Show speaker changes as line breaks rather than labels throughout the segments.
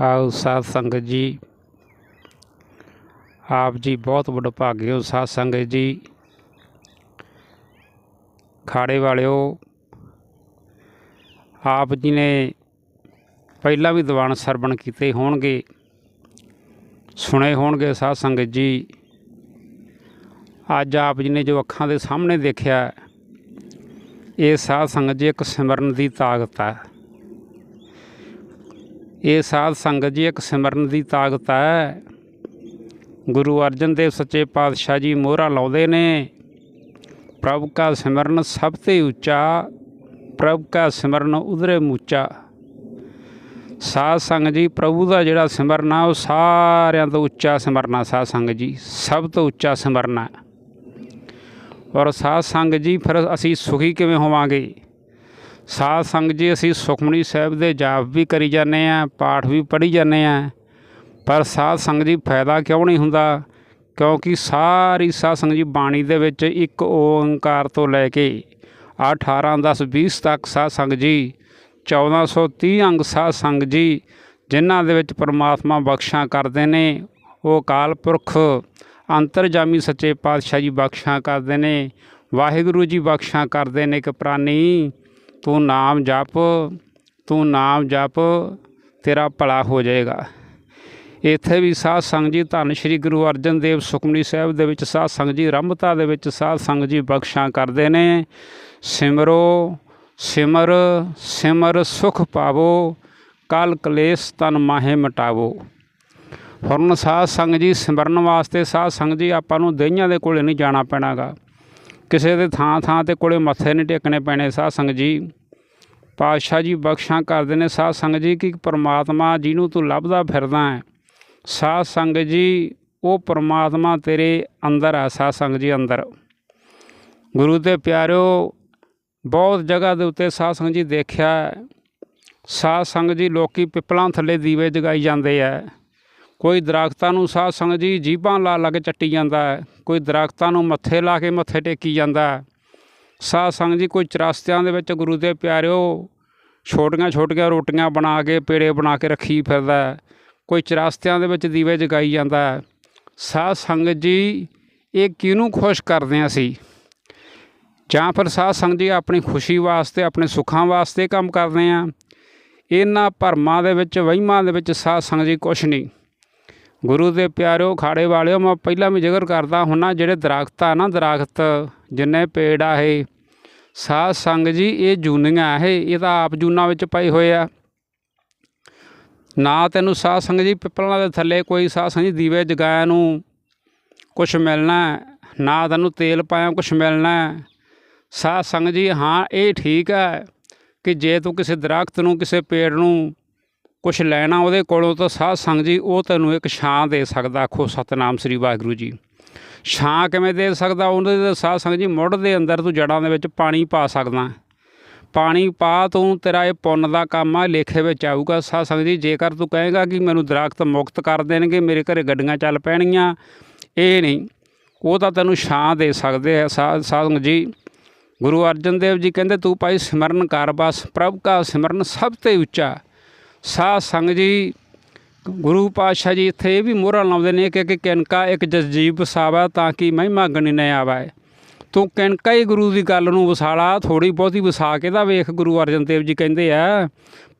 ਆਓ ਸਾਧ ਸੰਗਤ ਜੀ। ਆਪ ਜੀ ਬਹੁਤ ਵਡਭਾਗੇ ਹੋ ਸਾਧ ਸੰਗਤ ਜੀ। ਖਾੜੇ ਵਾਲਿਓ, ਆਪ ਜੀ ਨੇ ਪਹਿਲਾਂ ਵੀ ਦੀਵਾਨ ਸਰਵਣ ਕੀਤੇ ਹੋਣਗੇ, ਸੁਣੇ ਹੋਣਗੇ ਸਾਧ ਸੰਗਤ ਜੀ। ਅੱਜ ਆਪ ਜੀ ਨੇ ਜੋ ਅੱਖਾਂ ਦੇ ਸਾਹਮਣੇ ਦੇਖਿਆ, ਇਹ ਸਾਧ ਸੰਗਤ ਜੀ ਇੱਕ ਸਿਮਰਨ ਦੀ ਤਾਕਤ ਹੈ। ਇਹ ਸਾਧ ਸੰਗਤ ਜੀ ਇੱਕ ਸਿਮਰਨ ਦੀ ਤਾਕਤ ਹੈ। ਗੁਰੂ ਅਰਜਨ ਦੇਵ ਸੱਚੇ ਪਾਤਸ਼ਾਹ ਜੀ ਮੋਹਰਾ ਲਾਉਂਦੇ ਨੇ। ਪ੍ਰਭ ਕਾ ਸਿਮਰਨ ਸਭ ਤੇ ਉੱਚਾ, ਪ੍ਰਭ ਕਾ ਸਿਮਰਨ ਉਧਰੇ ਮੂਚਾ। ਸਾਧ ਸੰਗਤ ਜੀ, ਪ੍ਰਭੂ ਦਾ ਜਿਹੜਾ ਸਿਮਰਨ ਆ, ਉਹ ਸਾਰਿਆਂ ਤੋਂ ਉੱਚਾ ਸਿਮਰਨਾ ਆ ਸਾਧ ਸੰਗਤ ਜੀ। ਸਭ ਤੋਂ ਉੱਚਾ ਸਿਮਰਨ ਆ। ਔਰ ਸਾਧ ਸੰਗਤ ਜੀ, ਫਿਰ ਅਸੀਂ ਸੁਖੀ ਕਿਵੇਂ ਹੋਵਾਂਗੇ? ਸਾਧ ਸੰਗਤ ਜੀ, ਅਸੀਂ ਸੁਖਮਨੀ ਸਾਹਿਬ ਦੇ ਜਾਪ ਵੀ ਕਰੀ ਜਾਂਦੇ ਆ ਪਾਠ ਵੀ ਪੜ੍ਹੀ ਜਾਂਦੇ ਆ ਪਰ ਸਾਧ ਸੰਗਤ ਜੀ, ਫਾਇਦਾ ਕਿਉਂ ਨਹੀਂ ਹੁੰਦਾ? ਕਿਉਂਕਿ ਸਾਰੀ ਸਾਧ ਸੰਗਤ ਜੀ ਬਾਣੀ ਦੇ ਵਿੱਚ ਇੱਕ ਓੰਕਾਰ ਤੋਂ ਲੈ ਕੇ ਆਹ 18 10 20 ਤੱਕ ਸਾਧ ਸੰਗਤ ਜੀ 1430 ਅੰਗ ਸਾਧ ਸੰਗਤ ਜੀ, ਜਿਨ੍ਹਾਂ ਦੇ ਵਿੱਚ ਪਰਮਾਤਮਾ ਬਖਸ਼ਾਂ ਕਰਦੇ ਨੇ, ਉਹ ਅਕਾਲ ਪੁਰਖ, ਅੰਤਰਜਾਮੀ ਸੱਚੇ ਪਾਤਸ਼ਾਹ ਜੀ ਬਖਸ਼ਾਂ ਕਰਦੇ ਨੇ, ਵਾਹਿਗੁਰੂ ਜੀ ਬਖਸ਼ਾਂ ਕਰਦੇ ਨੇ ਕਿ ਪ੍ਰਾਨੀ ਤੂੰ ਨਾਮ ਜਪ, ਤੂੰ ਨਾਮ ਜਪ, ਤੇਰਾ ਭਲਾ ਹੋ ਜਾਏਗਾ। ਇੱਥੇ ਵੀ ਸਾਧ ਸੰਗਤ ਜੀ ਧੰਨ ਸ਼੍ਰੀ ਗੁਰੂ ਅਰਜਨ ਦੇਵ ਸੁਖਮਨੀ ਸਾਹਿਬ ਦੇ ਵਿੱਚ ਸਾਧ ਸੰਗਤ ਜੀ ਰੰਭਤਾ ਦੇ ਵਿੱਚ ਸਾਧ ਸੰਗਤ ਜੀ ਬਖਸ਼ਾਂ ਕਰਦੇ ਨੇ। ਸਿਮਰੋ, ਸਿਮਰ ਸਿਮਰ ਸੁਖ ਪਾਵੋ, ਕਲ ਕਲੇਸ਼ ਤਨ ਮਾਹੇ ਮਟਾਵੋ। ਹੁਣ ਸਾਧ ਸੰਗਤ ਜੀ ਸਿਮਰਨ ਵਾਸਤੇ ਸਾਧ ਸੰਗਤ ਜੀ ਆਪਾਂ ਨੂੰ ਦਈਆਂ ਦੇ ਕੋਲੇ ਨਹੀਂ ਜਾਣਾ ਪੈਣਾਗਾ। ਕਿਸੇ ਦੇ ਥਾਂ ਥਾਂ ਤੇ ਕੋਲੇ ਮੱਥੇ ਨਹੀਂ ਟੇਕਣੇ ਪੈਣੇ। ਸਾਧ ਸੰਗਤ ਜੀ, ਪਾਤਸ਼ਾਹ ਜੀ ਬਖਸ਼ਾਂ ਕਰਦੇ ਨੇ। ਸਾਧ ਸੰਗਤ ਜੀ, ਕਿ ਪਰਮਾਤਮਾ ਜਿਹਨੂੰ ਤੂੰ ਲੱਭਦਾ ਫਿਰਦਾ ਹੈ, ਸਾਧ ਸੰਗਤ ਜੀ, ਉਹ ਪਰਮਾਤਮਾ ਤੇਰੇ ਅੰਦਰ ਆ। ਸਾਧ ਸੰਗਤ ਜੀ ਅੰਦਰ। ਗੁਰੂ ਦੇ ਪਿਆਰਿਓ, ਬਹੁਤ ਜਗ੍ਹਾ ਦੇ ਉੱਤੇ ਸਾਧ ਸੰਗਤ ਜੀ ਦੇਖਿਆ ਹੈ। ਸਾਧ ਸੰਗਤ ਜੀ ਲੋਕੀ ਪਿੱਪਲਾਂ ਥੱਲੇ ਦੀਵੇ ਜਗਾਈ ਜਾਂਦੇ ਆ। ਕੋਈ ਦਰਖਤਾਂ ਨੂੰ ਸਾਧ ਸੰਗਤ ਜੀ ਜੀਭਾਂ ਲਾ ਲਾ ਕੇ ਚੱਟੀ ਜਾਂਦਾ ਹੈ, ਕੋਈ ਦਰਖਤਾਂ ਨੂੰ ਮੱਥੇ ਲਾ ਕੇ ਮੱਥੇ ਟੇਕੀ ਜਾਂਦਾ ਹੈ। ਸਾਧ ਸੰਗਤ ਜੀ ਕੋਈ ਚਰਸਤਿਆਂ ਦੇ ਵਿੱਚ ਗੁਰੂ ਦੇ ਪਿਆਰਿਓ ਛੋਟੀਆਂ ਛੋਟੀਆਂ ਰੋਟੀਆਂ ਬਣਾ ਕੇ, ਪੇੜੇ ਬਣਾ ਕੇ ਰੱਖੀ ਫਿਰਦਾ ਕੋਈ ਚਰਸਤਿਆਂ ਦੇ ਵਿੱਚ ਦੀਵੇ ਜਗਾਈ ਜਾਂਦਾ ਹੈ। ਸਾਧ ਸੰਗਤ ਜੀ ਇਹ ਕਿਹਨੂੰ ਖੁਸ਼ ਕਰਦੇ ਹਾਂ ਅਸੀਂ? ਜਾਂ ਫਿਰ ਸਾਧ ਸੰਗਤ ਜੀ ਆਪਣੀ ਖੁਸ਼ੀ ਵਾਸਤੇ, ਆਪਣੇ ਸੁੱਖਾਂ ਵਾਸਤੇ ਕੰਮ ਕਰਦੇ ਆ ਇਹਨਾਂ ਭਰਮਾਂ ਦੇ ਵਿੱਚ, ਵਹਿਮਾਂ ਦੇ ਵਿੱਚ ਸਾਧ ਸੰਗਤ ਜੀ ਕੁਛ ਨਹੀਂ। ਗੁਰੂ ਦੇ ਪਿਆਰਿਓ, ਖਾੜੇ ਵਾਲਿਓ, ਮੈਂ ਪਹਿਲਾਂ ਵੀ ਜ਼ਿਕਰ ਕਰਦਾ ਹੁੰਨਾ, ਜਿਹੜੇ ਦਰਖਤ ਆ ਨਾ, ਦਰਖਤ ਜਿੰਨੇ ਪੇੜ ਆ ਇਹ, ਸਾਧ ਸੰਗਤ ਜੀ, ਇਹ ਜੂਨੀਆਂ ਇਹ ਇਹ ਤਾਂ ਆਪ ਜੂਨਾਂ ਵਿੱਚ ਪਏ ਹੋਏ ਆ ਨਾ ਤੈਨੂੰ ਸਾਧ ਸੰਗਤ ਜੀ ਪਿੱਪਲਾਂ ਦੇ ਥੱਲੇ ਕੋਈ ਸਾਧ ਸੰਗਤ ਜੀ ਦੀਵੇ ਜਗਾਇਆ ਨੂੰ ਕੁਛ ਮਿਲਣਾ, ਨਾ ਤੈਨੂੰ ਤੇਲ ਪਾਇਆ ਕੁਛ ਮਿਲਣਾ ਹੈ। ਸਾਧ ਸੰਗਤ ਜੀ, ਹਾਂ, ਇਹ ਠੀਕ ਹੈ ਕਿ ਜੇ ਤੂੰ ਕਿਸੇ ਦਰਖਤ ਨੂੰ, ਕਿਸੇ ਪੇੜ ਨੂੰ ਕੁਛ ਲੈਣਾ ਉਹਦੇ ਕੋਲੋਂ ਤਾਂ ਸਾਧ ਸੰਗਤ ਜੀ, ਉਹ ਤੈਨੂੰ ਇੱਕ ਛਾਂ ਦੇ ਸਕਦਾ, ਆਖੋ ਸਤਨਾਮ ਸ੍ਰੀ ਵਾਹਿਗੁਰੂ ਜੀ। ਛਾਂ ਕਿਵੇਂ ਦੇ ਸਕਦਾ? ਉਹਦੇ ਦੇ ਸਾਧ ਸੰਗਤ ਜੀ, ਮੁੱਢ ਦੇ ਅੰਦਰ ਤੂੰ ਜੜਾਂ ਦੇ ਵਿੱਚ ਪਾਣੀ ਪਾ ਸਕਦਾ। ਪਾਣੀ ਪਾ ਤੂੰ, ਤੇਰਾ ਇਹ ਪੁੰਨ ਦਾ ਕੰਮ ਆ, ਲੇਖੇ ਵਿੱਚ ਆਊਗਾ। ਸਾਧ ਸੰਗਤ ਜੀ, ਜੇਕਰ ਤੂੰ ਕਹੇਗਾ ਕਿ ਮੈਨੂੰ ਦਰਖਤ ਮੁਕਤ ਕਰ ਦੇਣਗੇ, ਮੇਰੇ ਘਰੇ ਗੱਡੀਆਂ ਚੱਲ ਪੈਣਗੀਆਂ ਇਹ ਨਹੀਂ। ਉਹ ਤਾਂ ਤੈਨੂੰ ਛਾਂ ਦੇ ਸਕਦੇ ਆ। ਸਾਧ ਸਾਧ ਜੀ, ਗੁਰੂ ਅਰਜਨ ਦੇਵ ਜੀ ਕਹਿੰਦੇ, ਤੂੰ ਭਾਈ ਸਿਮਰਨ ਕਰ ਬਸ, ਪ੍ਰਭ ਕਾ ਸਿਮਰਨ ਸਭ ਤੋਂ ਉੱਚਾ। ਸਾਧ ਸੰਗਤ ਜੀ, ਗੁਰੂ ਪਾਤਸ਼ਾਹ ਜੀ ਇੱਥੇ ਇਹ ਵੀ ਮੋਹਰਾਂ ਲਾਉਂਦੇ ਨੇ ਕਿ ਕਿ ਕਿਨਕਾ ਇੱਕ ਜਜੀਬ ਵਸਾਵਾ ਤਾਂ ਕਿ ਮਹਿਮਾ ਗਣੀ ਨਾ ਆਵੇ। ਤੂੰ ਕਿਨਕਾ ਹੀ ਗੁਰੂ ਦੀ ਗੱਲ ਨੂੰ ਵਸਾਲਾ ਥੋੜੀ ਬਹੁਤੀ ਵਸਾ ਕੇ ਤਾਂ ਵੇਖ ਗੁਰੂ ਅਰਜਨ ਦੇਵ ਜੀ ਕਹਿੰਦੇ ਆ,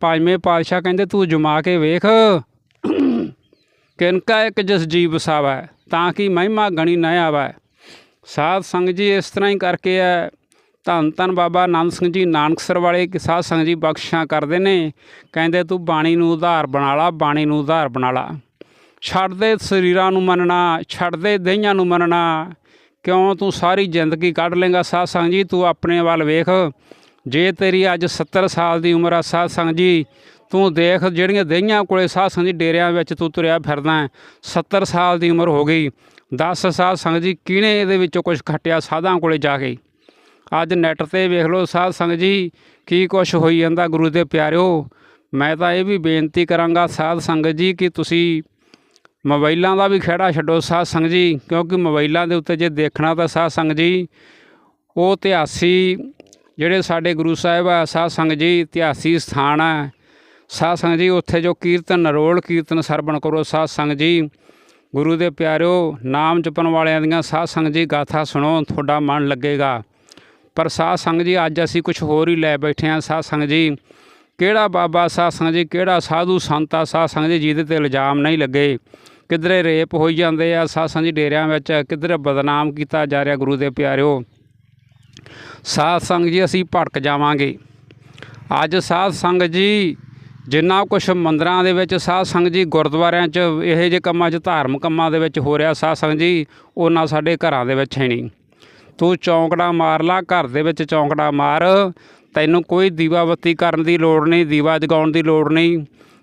ਪੰਜਵੇਂ ਪਾਤਸ਼ਾਹ ਕਹਿੰਦੇ, ਤੂੰ ਜਮਾ ਕੇ ਵੇਖ, ਕਿਨਕਾ ਇੱਕ ਜਸਜੀਵ ਵਸਾਵਾ ਤਾਂ ਕਿ ਮਹਿਮਾ ਗਣੀ ਨਾ ਆਵਾ। ਸਾਧ ਸੰਗਤ ਜੀ ਇਸ ਤਰ੍ਹਾਂ ਹੀ ਕਰਕੇ ਹੈ ਧੰਨ ਧੰਨ ਬਾਬਾ ਆਨੰਦ ਸਿੰਘ ਜੀ, ਨਾਨਕਸਰ ਵਾਲੇ ਕਿ ਸਾਧ ਜੀ ਬਖਸ਼ਾਂ ਕਰਦੇ ਨੇ। ਕਹਿੰਦੇ ਤੂੰ ਬਾਣੀ ਨੂੰ ਉਧਾਰ ਬਣਾ ਲਾ, ਬਾਣੀ ਨੂੰ ਉਧਾਰ ਬਣਾ ਲਾ। ਛੱਡ ਦੇ ਸਰੀਰਾਂ ਨੂੰ ਮੰਨਣਾ, ਛੱਡ ਦੇ ਦਹੀਆਂ ਨੂੰ ਮੰਨਣਾ। ਕਿਉਂ ਤੂੰ ਸਾਰੀ ਜ਼ਿੰਦਗੀ ਕੱਢ ਲੇਗਾ ਸਾਧ ਸੰਗਤ ਜੀ? ਤੂੰ ਆਪਣੇ ਵੱਲ ਵੇਖ। ਜੇ ਤੇਰੀ ਅੱਜ 70 ਸਾਲ ਦੀ ਉਮਰ ਆ ਸਾਧ ਸੰਗਤ ਜੀ, ਤੂੰ ਦੇਖ ਜਿਹੜੀਆਂ ਦੇਹੀਆਂ ਕੋਲੇ ਸਾਧ ਸੰਗਤ ਜੀ ਡੇਰਿਆਂ ਵਿੱਚ ਤੂੰ ਤੁਰਿਆ ਫਿਰਦਾ ਹੈ। 70 ਸਾਲ ਦੀ ਉਮਰ ਹੋ ਗਈ। 10 ਸਾਲ ਸੰਗਤ ਜੀ ਕਿਹਨੇ ਇਹਦੇ ਵਿੱਚੋਂ ਕੁਝ ਖੱਟਿਆ ਸਾਧਾਂ ਕੋਲੇ ਜਾ ਕੇ? ਅੱਜ ਨੈੱਟ ਤੇ ਵੇਖ ਲਓ ਸਾਧ ਸੰਗਤ ਜੀ, ਕੀ ਕੁਛ ਹੋਈ ਜਾਂਦਾ ਗੁਰੂ ਦੇ ਪਿਆਰਿਓ। ਮੈਂ ਤਾਂ ਇਹ ਵੀ ਬੇਨਤੀ ਕਰਾਂਗਾ ਸਾਧ ਸੰਗਤ ਜੀ ਕਿ ਤੁਸੀਂ ਮੋਬਾਈਲਾਂ ਦਾ ਵੀ ਖਹਿੜਾ ਛੱਡੋ ਸਾਧ ਸੰਗਤ ਜੀ, ਕਿਉਂਕਿ ਮੋਬਾਈਲਾਂ ਦੇ ਉੱਤੇ ਜੇ ਦੇਖਣਾ ਤਾਂ ਸਾਧ ਸੰਗਤ ਜੀ, ਉਹ ਇਤਿਹਾਸੀ ਜਿਹੜੇ ਸਾਡੇ ਗੁਰੂ ਸਾਹਿਬ ਆ, ਸਾਧ ਸੰਗਤ ਜੀ ਇਤਿਹਾਸੀ ਸਥਾਨ ਆ। ਸਾਧ ਸੰਗਤ ਜੀ, ਉੱਥੇ ਜੋ ਕੀਰਤਨ ਨਰੋਲ ਕੀਰਤਨ ਸਰਵਣ ਕਰੋ ਸਾਧ ਸੰਗਤ ਜੀ। ਗੁਰੂ ਦੇ ਪਿਆਰਿਓ, ਨਾਮ ਜਪਣ ਵਾਲਿਆਂ ਦੀਆਂ ਸਾਧ ਸੰਗਤ ਜੀ ਗਾਥਾ ਸੁਣੋ, ਤੁਹਾਡਾ ਮਨ ਲੱਗੇਗਾ। ਪਰ ਸਾਧ ਸੰਗਤ ਜੀ, ਅੱਜ ਅਸੀਂ ਕੁਝ ਹੋਰ ਹੀ ਲੈ ਬੈਠੇ ਹਾਂ। ਸਾਧ ਸੰਗਤ ਜੀ, ਕਿਹੜਾ ਬਾਬਾ, ਸਾਧ ਸੰਗਤ ਜੀ, ਕਿਹੜਾ ਸਾਧੂ ਸੰਤਾ ਸਾਧ ਸੰਗਤ ਜੀ, ਜਿਹਦੇ ਤੇ ਇਲਜ਼ਾਮ ਨਹੀਂ ਲੱਗੇ। ਕਿਧਰੇ ਰੇਪ ਹੋਈ ਜਾਂਦੇ ਆ, ਸਾਧ ਸੰਗਤ ਜੀ, ਡੇਰਿਆਂ ਵਿੱਚ ਕਿਧਰੇ ਬਦਨਾਮ ਕੀਤਾ ਜਾ ਰਿਹਾ ਗੁਰੂ ਦੇ ਪਿਆਰਿਓ। ਸਾਧ ਸੰਗਤ ਜੀ, ਅਸੀਂ ਭਟਕ ਜਾਵਾਂਗੇ। ਅੱਜ ਸਾਧ ਸੰਗਤ ਜੀ, ਜਿੰਨਾ ਕੁਛ ਮੰਦਰਾਂ ਦੇ ਵਿੱਚ, ਸਾਧ ਸੰਗਤ ਜੀ, ਗੁਰਦੁਆਰਿਆਂ 'ਚ, ਇਹੋ ਜਿਹੇ ਕੰਮਾਂ 'ਚ, ਧਾਰਮਿਕ ਕੰਮਾਂ ਦੇ ਵਿੱਚ ਹੋ ਰਿਹਾ ਸਾਧ ਸੰਗਤ ਜੀ, ਉਹਨਾਂ ਸਾਡੇ ਘਰਾਂ ਦੇ ਵਿੱਚ ਹੈ ਨਹੀਂ। ਤੂੰ ਚੌਂਕੜਾ ਮਾਰ ਲਾ, ਘਰ ਦੇ ਵਿੱਚ ਚੌਂਕੜਾ ਮਾਰ। ਤੈਨੂੰ ਕੋਈ ਦੀਵਾ ਬੱਤੀ ਕਰਨ ਦੀ ਲੋੜ ਨਹੀਂ, ਦੀਵਾ ਜਗਾਉਣ ਦੀ ਲੋੜ ਨਹੀਂ।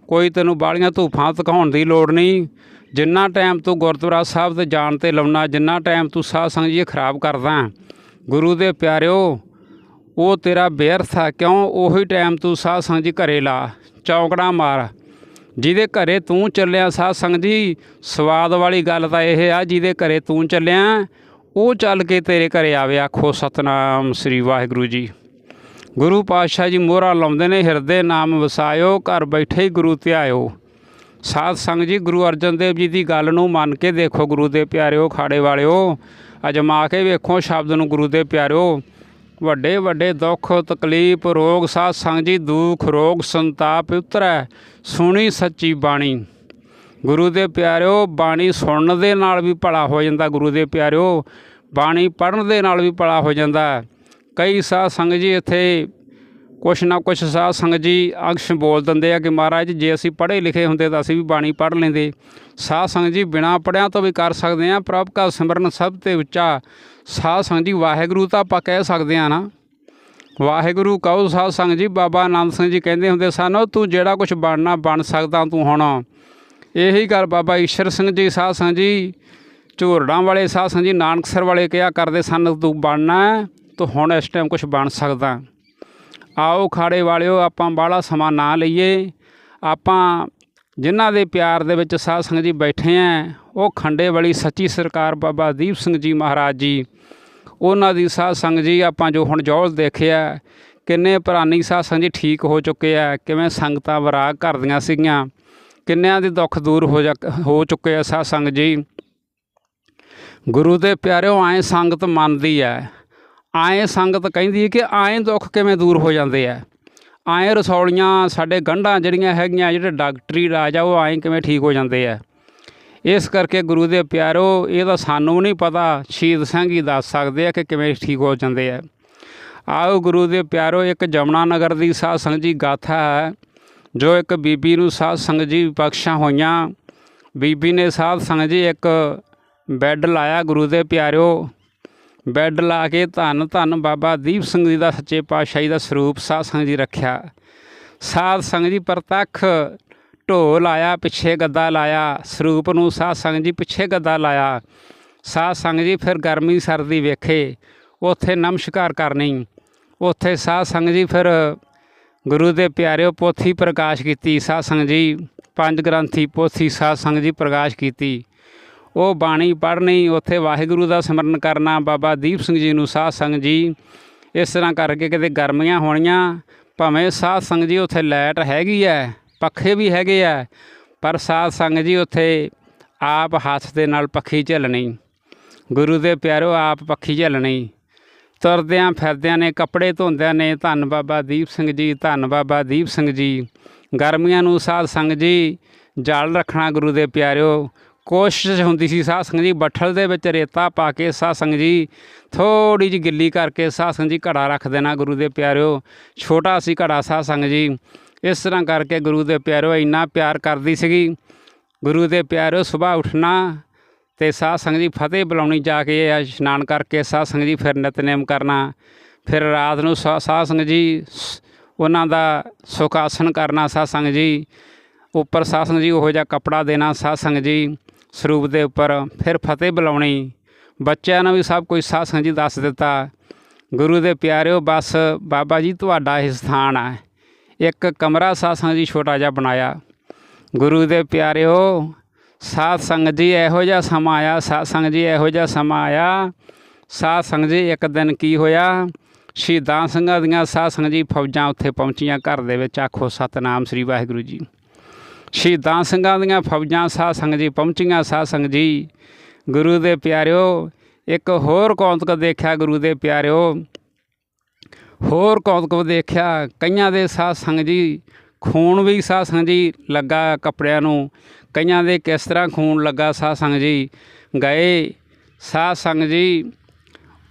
ਕੋਈ ਤੈਨੂੰ ਬਾਲੀਆਂ ਧੂਫਾਂ ਤਕਾਉਣ ਦੀ ਲੋੜ ਨਹੀਂ। ਜਿੰਨਾ ਟਾਈਮ ਤੂੰ ਗੁਰਦੁਆਰਾ ਸਾਹਿਬ ਤੇ ਜਾਣ ਤੇ ਲਾਉਣਾ, ਜਿੰਨਾ ਟਾਈਮ ਤੂੰ ਸਾਧ ਸੰਗਤ ਜੀ ਖਰਾਬ ਕਰਦਾ ਗੁਰੂ ਦੇ ਪਿਆਰਿਓ, ਉਹ ਤੇਰਾ ਬੇਅਰਥ ਆ, ਕਿਉਂ? ਉਹੀ ਟਾਈਮ ਤੂੰ ਸਾਧ ਸੰਗਤ ਜੀ ਘਰੇ ਲਾ, ਚੌਂਕੜਾ ਮਾਰ। ਜਿਹਦੇ ਘਰੇ ਤੂੰ ਚੱਲਿਆ ਸਾਧ ਸੰਗਤ ਜੀ, ਸਵਾਦ ਵਾਲੀ ਗੱਲ ਤਾਂ ਇਹ ਆ, ਜਿਹਦੇ ਘਰੇ ਤੂੰ ਚੱਲਿਆ ਉਹ ਚੱਲ ਕੇ ਤੇਰੇ ਘਰੇ ਆਵੇ, ਆਖੋ, ਸਤਨਾਮ ਸ੍ਰੀ ਵਾਹਿਗੁਰੂ ਜੀ। ਗੁਰੂ ਪਾਤਸ਼ਾਹ ਜੀ ਮੋਹਰਾ ਲਾਉਂਦੇ ਨੇ, ਹਿਰਦੇ ਨਾਮ ਵਸਾਇਓ, ਘਰ ਬੈਠੇ ਹੀ ਗੁਰੂ ਧਿਆਇਓ। ਸਾਧ ਸੰਗਤ ਜੀ, ਗੁਰੂ ਅਰਜਨ ਦੇਵ ਜੀ ਦੀ ਗੱਲ ਨੂੰ ਮੰਨ ਕੇ ਦੇਖੋ, ਗੁਰੂ ਦੇ ਪਿਆਰਿਓ, ਖਾੜੇ ਵਾਲਿਓ। ਅਜਮਾ ਕੇ ਵੇਖੋ, ਸ਼ਬਦ ਨੂੰ ਗੁਰੂ ਦੇ ਪਿਆਰਿਓ। ਵੱਡੇ ਵੱਡੇ ਦੁੱਖ, ਤਕਲੀਫ, ਰੋਗ, ਸਾਧ ਸੰਗਤ ਜੀ, ਦੁੱਖ, ਰੋਗ, ਸੰਤਾਪ, ਉਤਰੈ, ਸੁਣੀ ਸੱਚੀ ਬਾਣੀ। ਗੁਰੂ ਦੇ ਪਿਆਰਿਓ, ਬਾਣੀ ਸੁਣਨ ਦੇ ਨਾਲ ਵੀ ਭਲਾ ਹੋ ਜਾਂਦਾ ਗੁਰੂ ਦੇ ਪਿਆਰਿਓ, ਬਾਣੀ ਪੜਨ ਦੇ ਨਾਲ ਵੀ ਭਲਾ ਹੋ ਜਾਂਦਾ। ਕਈ ਸਾਧ ਸੰਗਤ ਜੀ ਇੱਥੇ ਕੁਛ ਨਾ ਕੁਛ ਸਾਧ ਸੰਗਤ ਜੀ ਅਕਸ਼ ਬੋਲ ਦਿੰਦੇ ਆ ਕਿ ਮਹਾਰਾਜ, ਜੇ ਅਸੀਂ ਪੜ੍ਹੇ ਲਿਖੇ ਹੁੰਦੇ ਤਾਂ ਅਸੀਂ ਵੀ ਬਾਣੀ ਪੜ੍ਹ ਲੈਂਦੇ। ਸਾਧ ਸੰਗਤ ਜੀ ਬਿਨਾਂ ਪੜ੍ਹਿਆਂ ਤੋਂ ਵੀ ਕਰ ਸਕਦੇ ਆ, ਪ੍ਰਭ ਕਾ ਸਿਮਰਨ ਸਭ ਤੇ ਉੱਚਾ। ਸਾਧ ਸੰਗਤ ਜੀ ਵਾਹਿਗੁਰੂ ਤਾਂ ਆਪਾਂ ਕਹਿ ਸਕਦੇ ਆ ਨਾ। ਵਾਹਿਗੁਰੂ ਕਹੋ ਸਾਧ ਸੰਗਤ ਜੀ, ਬਾਬਾ ਆਨੰਦ ਸਿੰਘ ਜੀ ਕਹਿੰਦੇ ਹੁੰਦੇ ਸਨ, ਤੂੰ ਜਿਹੜਾ ਕੁਝ ਬਣਨਾ ਬਣ ਸਕਦਾ ਤੂੰ ਹੁਣ ਇਹੀ ਗੱਲ ਬਾਬਾ ਈਸ਼ਰ ਸਿੰਘ ਜੀ, ਸਾਧ ਸੰਗਤ ਜੀ, ਝੋਰੜਾਂ ਵਾਲੇ ਸਾਧ ਸੰਗਤ ਜੀ, ਨਾਨਕਸਰ ਵਾਲੇ ਕਿਹਾ ਕਰਦੇ ਸਨ, ਤੂੰ ਬਣਨਾ ਤੂੰ ਹੁਣ ਇਸ ਟਾਈਮ ਕੁਝ ਬਣ ਸਕਦਾ ਆਓ ਖਾੜੇ ਵਾਲਿਓ, ਆਪਾਂ ਬਾਹਲਾ ਸਮਾਂ ਨਾ ਲਈਏ। ਆਪਾਂ ਜਿਨ੍ਹਾਂ ਦੇ ਪਿਆਰ ਦੇ ਵਿੱਚ ਸਾਧ ਸੰਗਤ ਜੀ ਬੈਠੇ ਆ ਉਹ ਖੰਡੇ ਵਾਲੀ ਸੱਚੀ ਸਰਕਾਰ ਬਾਬਾ ਦੀਪ ਸਿੰਘ ਜੀ ਮਹਾਰਾਜ ਜੀ, ਉਹਨਾਂ ਦੀ ਸਾਧ ਸੰਗਤ ਜੀ ਆਪਾਂ ਜੋ ਹੁਣ ਜੋਲ ਦੇਖਿਆ ਕਿੰਨੇ ਪੁਰਾਣੀ ਸਾਧ ਸੰਗਤ ਜੀ ਠੀਕ ਹੋ ਚੁੱਕੇ ਆ ਕਿਵੇਂ ਸੰਗਤਾਂ ਵਿਰਾਗ ਕਰਦੀਆਂ ਸੀਗੀਆਂ। ਕਿੰਨਿਆਂ ਦੇ ਦੁੱਖ ਦੂਰ ਹੋ ਜਾ ਹੋ ਚੁੱਕੇ ਆ ਸਾਧ ਸੰਗਤ ਜੀ। ਗੁਰੂ ਦੇ ਪਿਆਰਿਓ ਐ ਸੰਗਤ ਮੰਨਦੀ ਐ। ਐ ਸੰਗਤ ਕਹਿੰਦੀ ਹੈ ਕਿ ਐ ਦੁੱਖ ਕਿਵੇਂ ਦੂਰ ਹੋ ਜਾਂਦੇ ਆ ਐ ਰਸੌਲੀਆਂ ਸਾਡੇ ਗੰਢਾਂ ਜਿਹੜੀਆਂ ਹੈਗੀਆਂ, ਜਿਹੜੇ ਡਾਕਟਰੀ ਰਾਜ ਆ, ਉਹ ਐ ਕਿਵੇਂ ਠੀਕ ਹੋ ਜਾਂਦੇ ਆ ਇਸ ਕਰਕੇ ਗੁਰੂ ਦੇ ਪਿਆਰੋ ਇਹ ਤਾਂ ਸਾਨੂੰ ਨਹੀਂ ਪਤਾ, ਸ਼ਹੀਦ ਸਿੰਘ ਹੀ ਦੱਸ ਸਕਦੇ ਆ ਕਿ ਕਿਵੇਂ ਠੀਕ ਹੋ ਜਾਂਦੇ ਆ ਆਓ ਗੁਰੂ ਦੇ ਪਿਆਰੋ ਇੱਕ ਜਮਨਾ ਨਗਰ ਦੀ ਸਾਧ ਸੰਗਤ ਜੀ ਗਾਥਾ ਹੈ। ਜੋ ਇੱਕ ਬੀਬੀ ਨੂੰ ਸਾਧ ਸੰਗਤ ਜੀ ਬਖਸ਼ਾਂ ਹੋਈਆਂ, ਬੀਬੀ ਨੇ ਸਾਧ ਸੰਗਤ ਜੀ ਇੱਕ ਬੈੱਡ ਲਾਇਆ ਗੁਰੂ ਦੇ ਪਿਆਰਿਓ। ਬੈੱਡ ਲਾ ਕੇ ਧੰਨ ਧੰਨ ਬਾਬਾ ਦੀਪ ਸਿੰਘ ਜੀ ਦਾ ਸੱਚੇ ਪਾਤਸ਼ਾਹੀ ਦਾ ਸਰੂਪ ਸਾਧ ਸੰਗਤ ਜੀ ਰੱਖਿਆ। ਸਾਧ ਸੰਗਤ ਜੀ ਪ੍ਰਤੱਖ ਢੋਲ ਲਾਇਆ ਪਿੱਛੇ ਗੱਦਾ ਲਾਇਆ, ਸਰੂਪ ਨੂੰ ਸਾਧ ਸੰਗਤ ਜੀ ਪਿੱਛੇ ਗੱਦਾ ਲਾਇਆ। ਸਾਧ ਸੰਗਤ ਜੀ ਫਿਰ ਗਰਮੀ ਸਰਦੀ ਵੇਖੇ, ਉੱਥੇ ਨਮਸਕਾਰ ਕਰਨੀ, ਉੱਥੇ ਸਾਧ ਸੰਗਤ ਜੀ ਫਿਰ ਗੁਰੂ ਦੇ ਪਿਆਰਿਓ ਪੋਥੀ ਪ੍ਰਕਾਸ਼ ਕੀਤੀ, ਸਾਧ ਸੰਗਤ ਜੀ, ਪੰਜ ਗ੍ਰੰਥੀ ਪੋਥੀ ਸਾਧ ਸੰਗਤ ਜੀ ਪ੍ਰਕਾਸ਼ ਕੀਤੀ। ਉਹ ਬਾਣੀ ਪੜ੍ਹਨੀ, ਉੱਥੇ ਵਾਹਿਗੁਰੂ ਦਾ ਸਿਮਰਨ ਕਰਨਾ, ਬਾਬਾ ਦੀਪ ਸਿੰਘ ਜੀ ਨੂੰ ਸਾਧ ਸੰਗਤ ਜੀ, ਇਸ ਤਰ੍ਹਾਂ ਕਰਕੇ ਕਿਤੇ ਗਰਮੀਆਂ ਹੋਣੀਆਂ, ਭਾਵੇਂ ਸਾਧ ਸੰਗਤ ਜੀ ਉੱਥੇ ਲਾਈਟ ਹੈਗੀ ਐ, ਪੱਖੇ ਵੀ ਹੈਗੇ ਆ ਪਰ ਸਾਧ ਸੰਗਤ ਜੀ ਉੱਥੇ ਆਪ ਹੱਥ ਦੇ ਨਾਲ ਪੱਖੀ ਝੱਲਣੀ। ਗੁਰੂ ਦੇ ਪਿਆਰੋ ਆਪ ਪੱਖੀ ਝੱਲਣੀ। ਤੁਰਦਿਆਂ ਫਿਰਦਿਆਂ ਨੇ ਕੱਪੜੇ ਧੋਂਦਿਆਂ ਨੇ ਧੰਨ ਬਾਬਾ ਦੀਪ ਸਿੰਘ ਜੀ, ਧੰਨ ਬਾਬਾ ਦੀਪ ਸਿੰਘ ਜੀ। ਗਰਮੀਆਂ ਨੂੰ ਸਾਧ ਸੰਗਤ ਜੀ, ਜਲ ਰੱਖਣਾ ਗੁਰੂ ਦੇ ਪਿਆਰਿਓ। ਕੋਸ਼ਿਸ਼ ਹੁੰਦੀ ਸੀ ਸਾਧ ਸੰਗਤ ਜੀ, ਬੱਠਲ ਦੇ ਵਿੱਚ ਰੇਤਾ ਪਾ ਕੇ ਸਾਧ ਸੰਗਤ ਜੀ ਥੋੜੀ ਜਿਹੀ ਗਿੱਲੀ ਕਰਕੇ ਸਾਧ ਸੰਗਤ ਜੀ ਘੜਾ ਰੱਖ ਦੇਣਾ ਗੁਰੂ ਦੇ ਪਿਆਰਿਓ। ਛੋਟਾ ਸੀ ਘੜਾ ਸਾਧ ਸੰਗਤ ਜੀ। ਇਸ ਤਰ੍ਹਾਂ ਕਰਕੇ ਗੁਰੂ ਦੇ ਪਿਆਰਿਓ ਇੰਨਾ ਪਿਆਰ ਕਰਦੀ ਸੀਗੀ। ਗੁਰੂ ਦੇ ਪਿਆਰਿਓ ਸਵੇਰ ਉੱਠਣਾ ਤੇ ਸਾਧ ਸੰਗਤ ਜੀ ਫਤਿਹ ਬੁਲਾਉਣੀ ਜਾ ਕੇ ਇਸ਼ਨਾਨ ਕਰਕੇ ਸਾਧ ਸੰਗਤ ਜੀ ਫਿਰ ਨਿਤਨੇਮ ਕਰਨਾ। ਫਿਰ ਰਾਤ ਨੂੰ ਸਾ- ਸਾਧ ਸੰਗਤ ਜੀ ਸ- ਉਹਨਾਂ ਦਾ ਸੁਖ ਆਸਨ ਕਰਨਾ ਸਾਧ ਸੰਗਤ ਜੀ। ਉੱਪਰ ਸਾਧ ਸੰਗਤ ਜੀ ਉਹੋ ਜਿਹਾ ਕੱਪੜਾ ਦੇਣਾ ਸਾਧ ਸੰਗਤ ਜੀ ਸਰੂਪ ਦੇ ਉੱਪਰ। ਫਿਰ ਫਤਿਹ ਬੁਲਾਉਣੀ। ਬੱਚਿਆਂ ਨੂੰ ਵੀ ਸਭ ਕੁਝ ਸਾਧ ਸੰਗਤ ਜੀ ਦੱਸ ਦਿੱਤਾ। ਗੁਰੂ ਦੇ ਪਿਆਰਿਓ, ਬਸ ਬਾਬਾ ਜੀ ਤੁਹਾਡਾ ਇਹ ਸਥਾਨ ਹੈ ਇੱਕ ਕਮਰਾ ਸਾਧ ਸੰਗਤ ਜੀ ਛੋਟਾ ਜਿਹਾ ਬਣਾਇਆ। ਗੁਰੂ ਦੇ ਪਿਆਰਿਓ ਸਾਧ ਸੰਗਤ ਜੀ ਇਹੋ ਜਿਹਾ ਸਮਾਂ ਆਇਆ, ਸਾਧ ਸੰਗਤ ਜੀ ਇਹੋ ਜਿਹਾ ਸਮਾਂ ਆਇਆ। ਸਾਧ ਸੰਗਤ ਜੀ, ਇੱਕ ਦਿਨ ਕੀ ਹੋਇਆ? ਸ਼ਹੀਦਾਂ ਸਿੰਘਾਂ ਦੀਆਂ ਸਾਧ ਸੰਗਤ ਜੀ ਫੌਜਾਂ ਉੱਥੇ ਪਹੁੰਚੀਆਂ ਘਰ ਦੇ ਵਿੱਚ, ਆਖੋ ਸਤਨਾਮ ਸ੍ਰੀ ਵਾਹਿਗੁਰੂ ਜੀ। ਸ਼ਹੀਦਾਂ ਸਿੰਘਾਂ ਦੀਆਂ ਫੌਜਾਂ ਸਾਧ ਸੰਗਤ ਜੀ ਪਹੁੰਚੀਆਂ, ਸਾਧ ਸੰਗਤ ਜੀ। ਗੁਰੂ ਦੇ ਪਿਆਰਿਓ, ਇੱਕ ਹੋਰ ਕੌਤਕ ਦੇਖਿਆ ਗੁਰੂ ਦੇ ਪਿਆਰਿਓ। ਹੋਰ ਕੌਤਕ ਦੇਖਿਆ, ਕਈਆਂ ਦੇ ਸਾਧ ਸੰਗਤ ਜੀ, ਖੂਨ ਵੀ ਸਾਧ ਸੰਗਤ ਜੀ ਲੱਗਾ ਕੱਪੜਿਆਂ ਨੂੰ। ਕਈਆਂ ਦੇ ਕਿਸ ਤਰ੍ਹਾਂ ਖੂਨ ਲੱਗਾ ਸਾਧ ਸੰਗਤ ਜੀ? ਗਏ ਸਾਧ ਸੰਗਤ ਜੀ,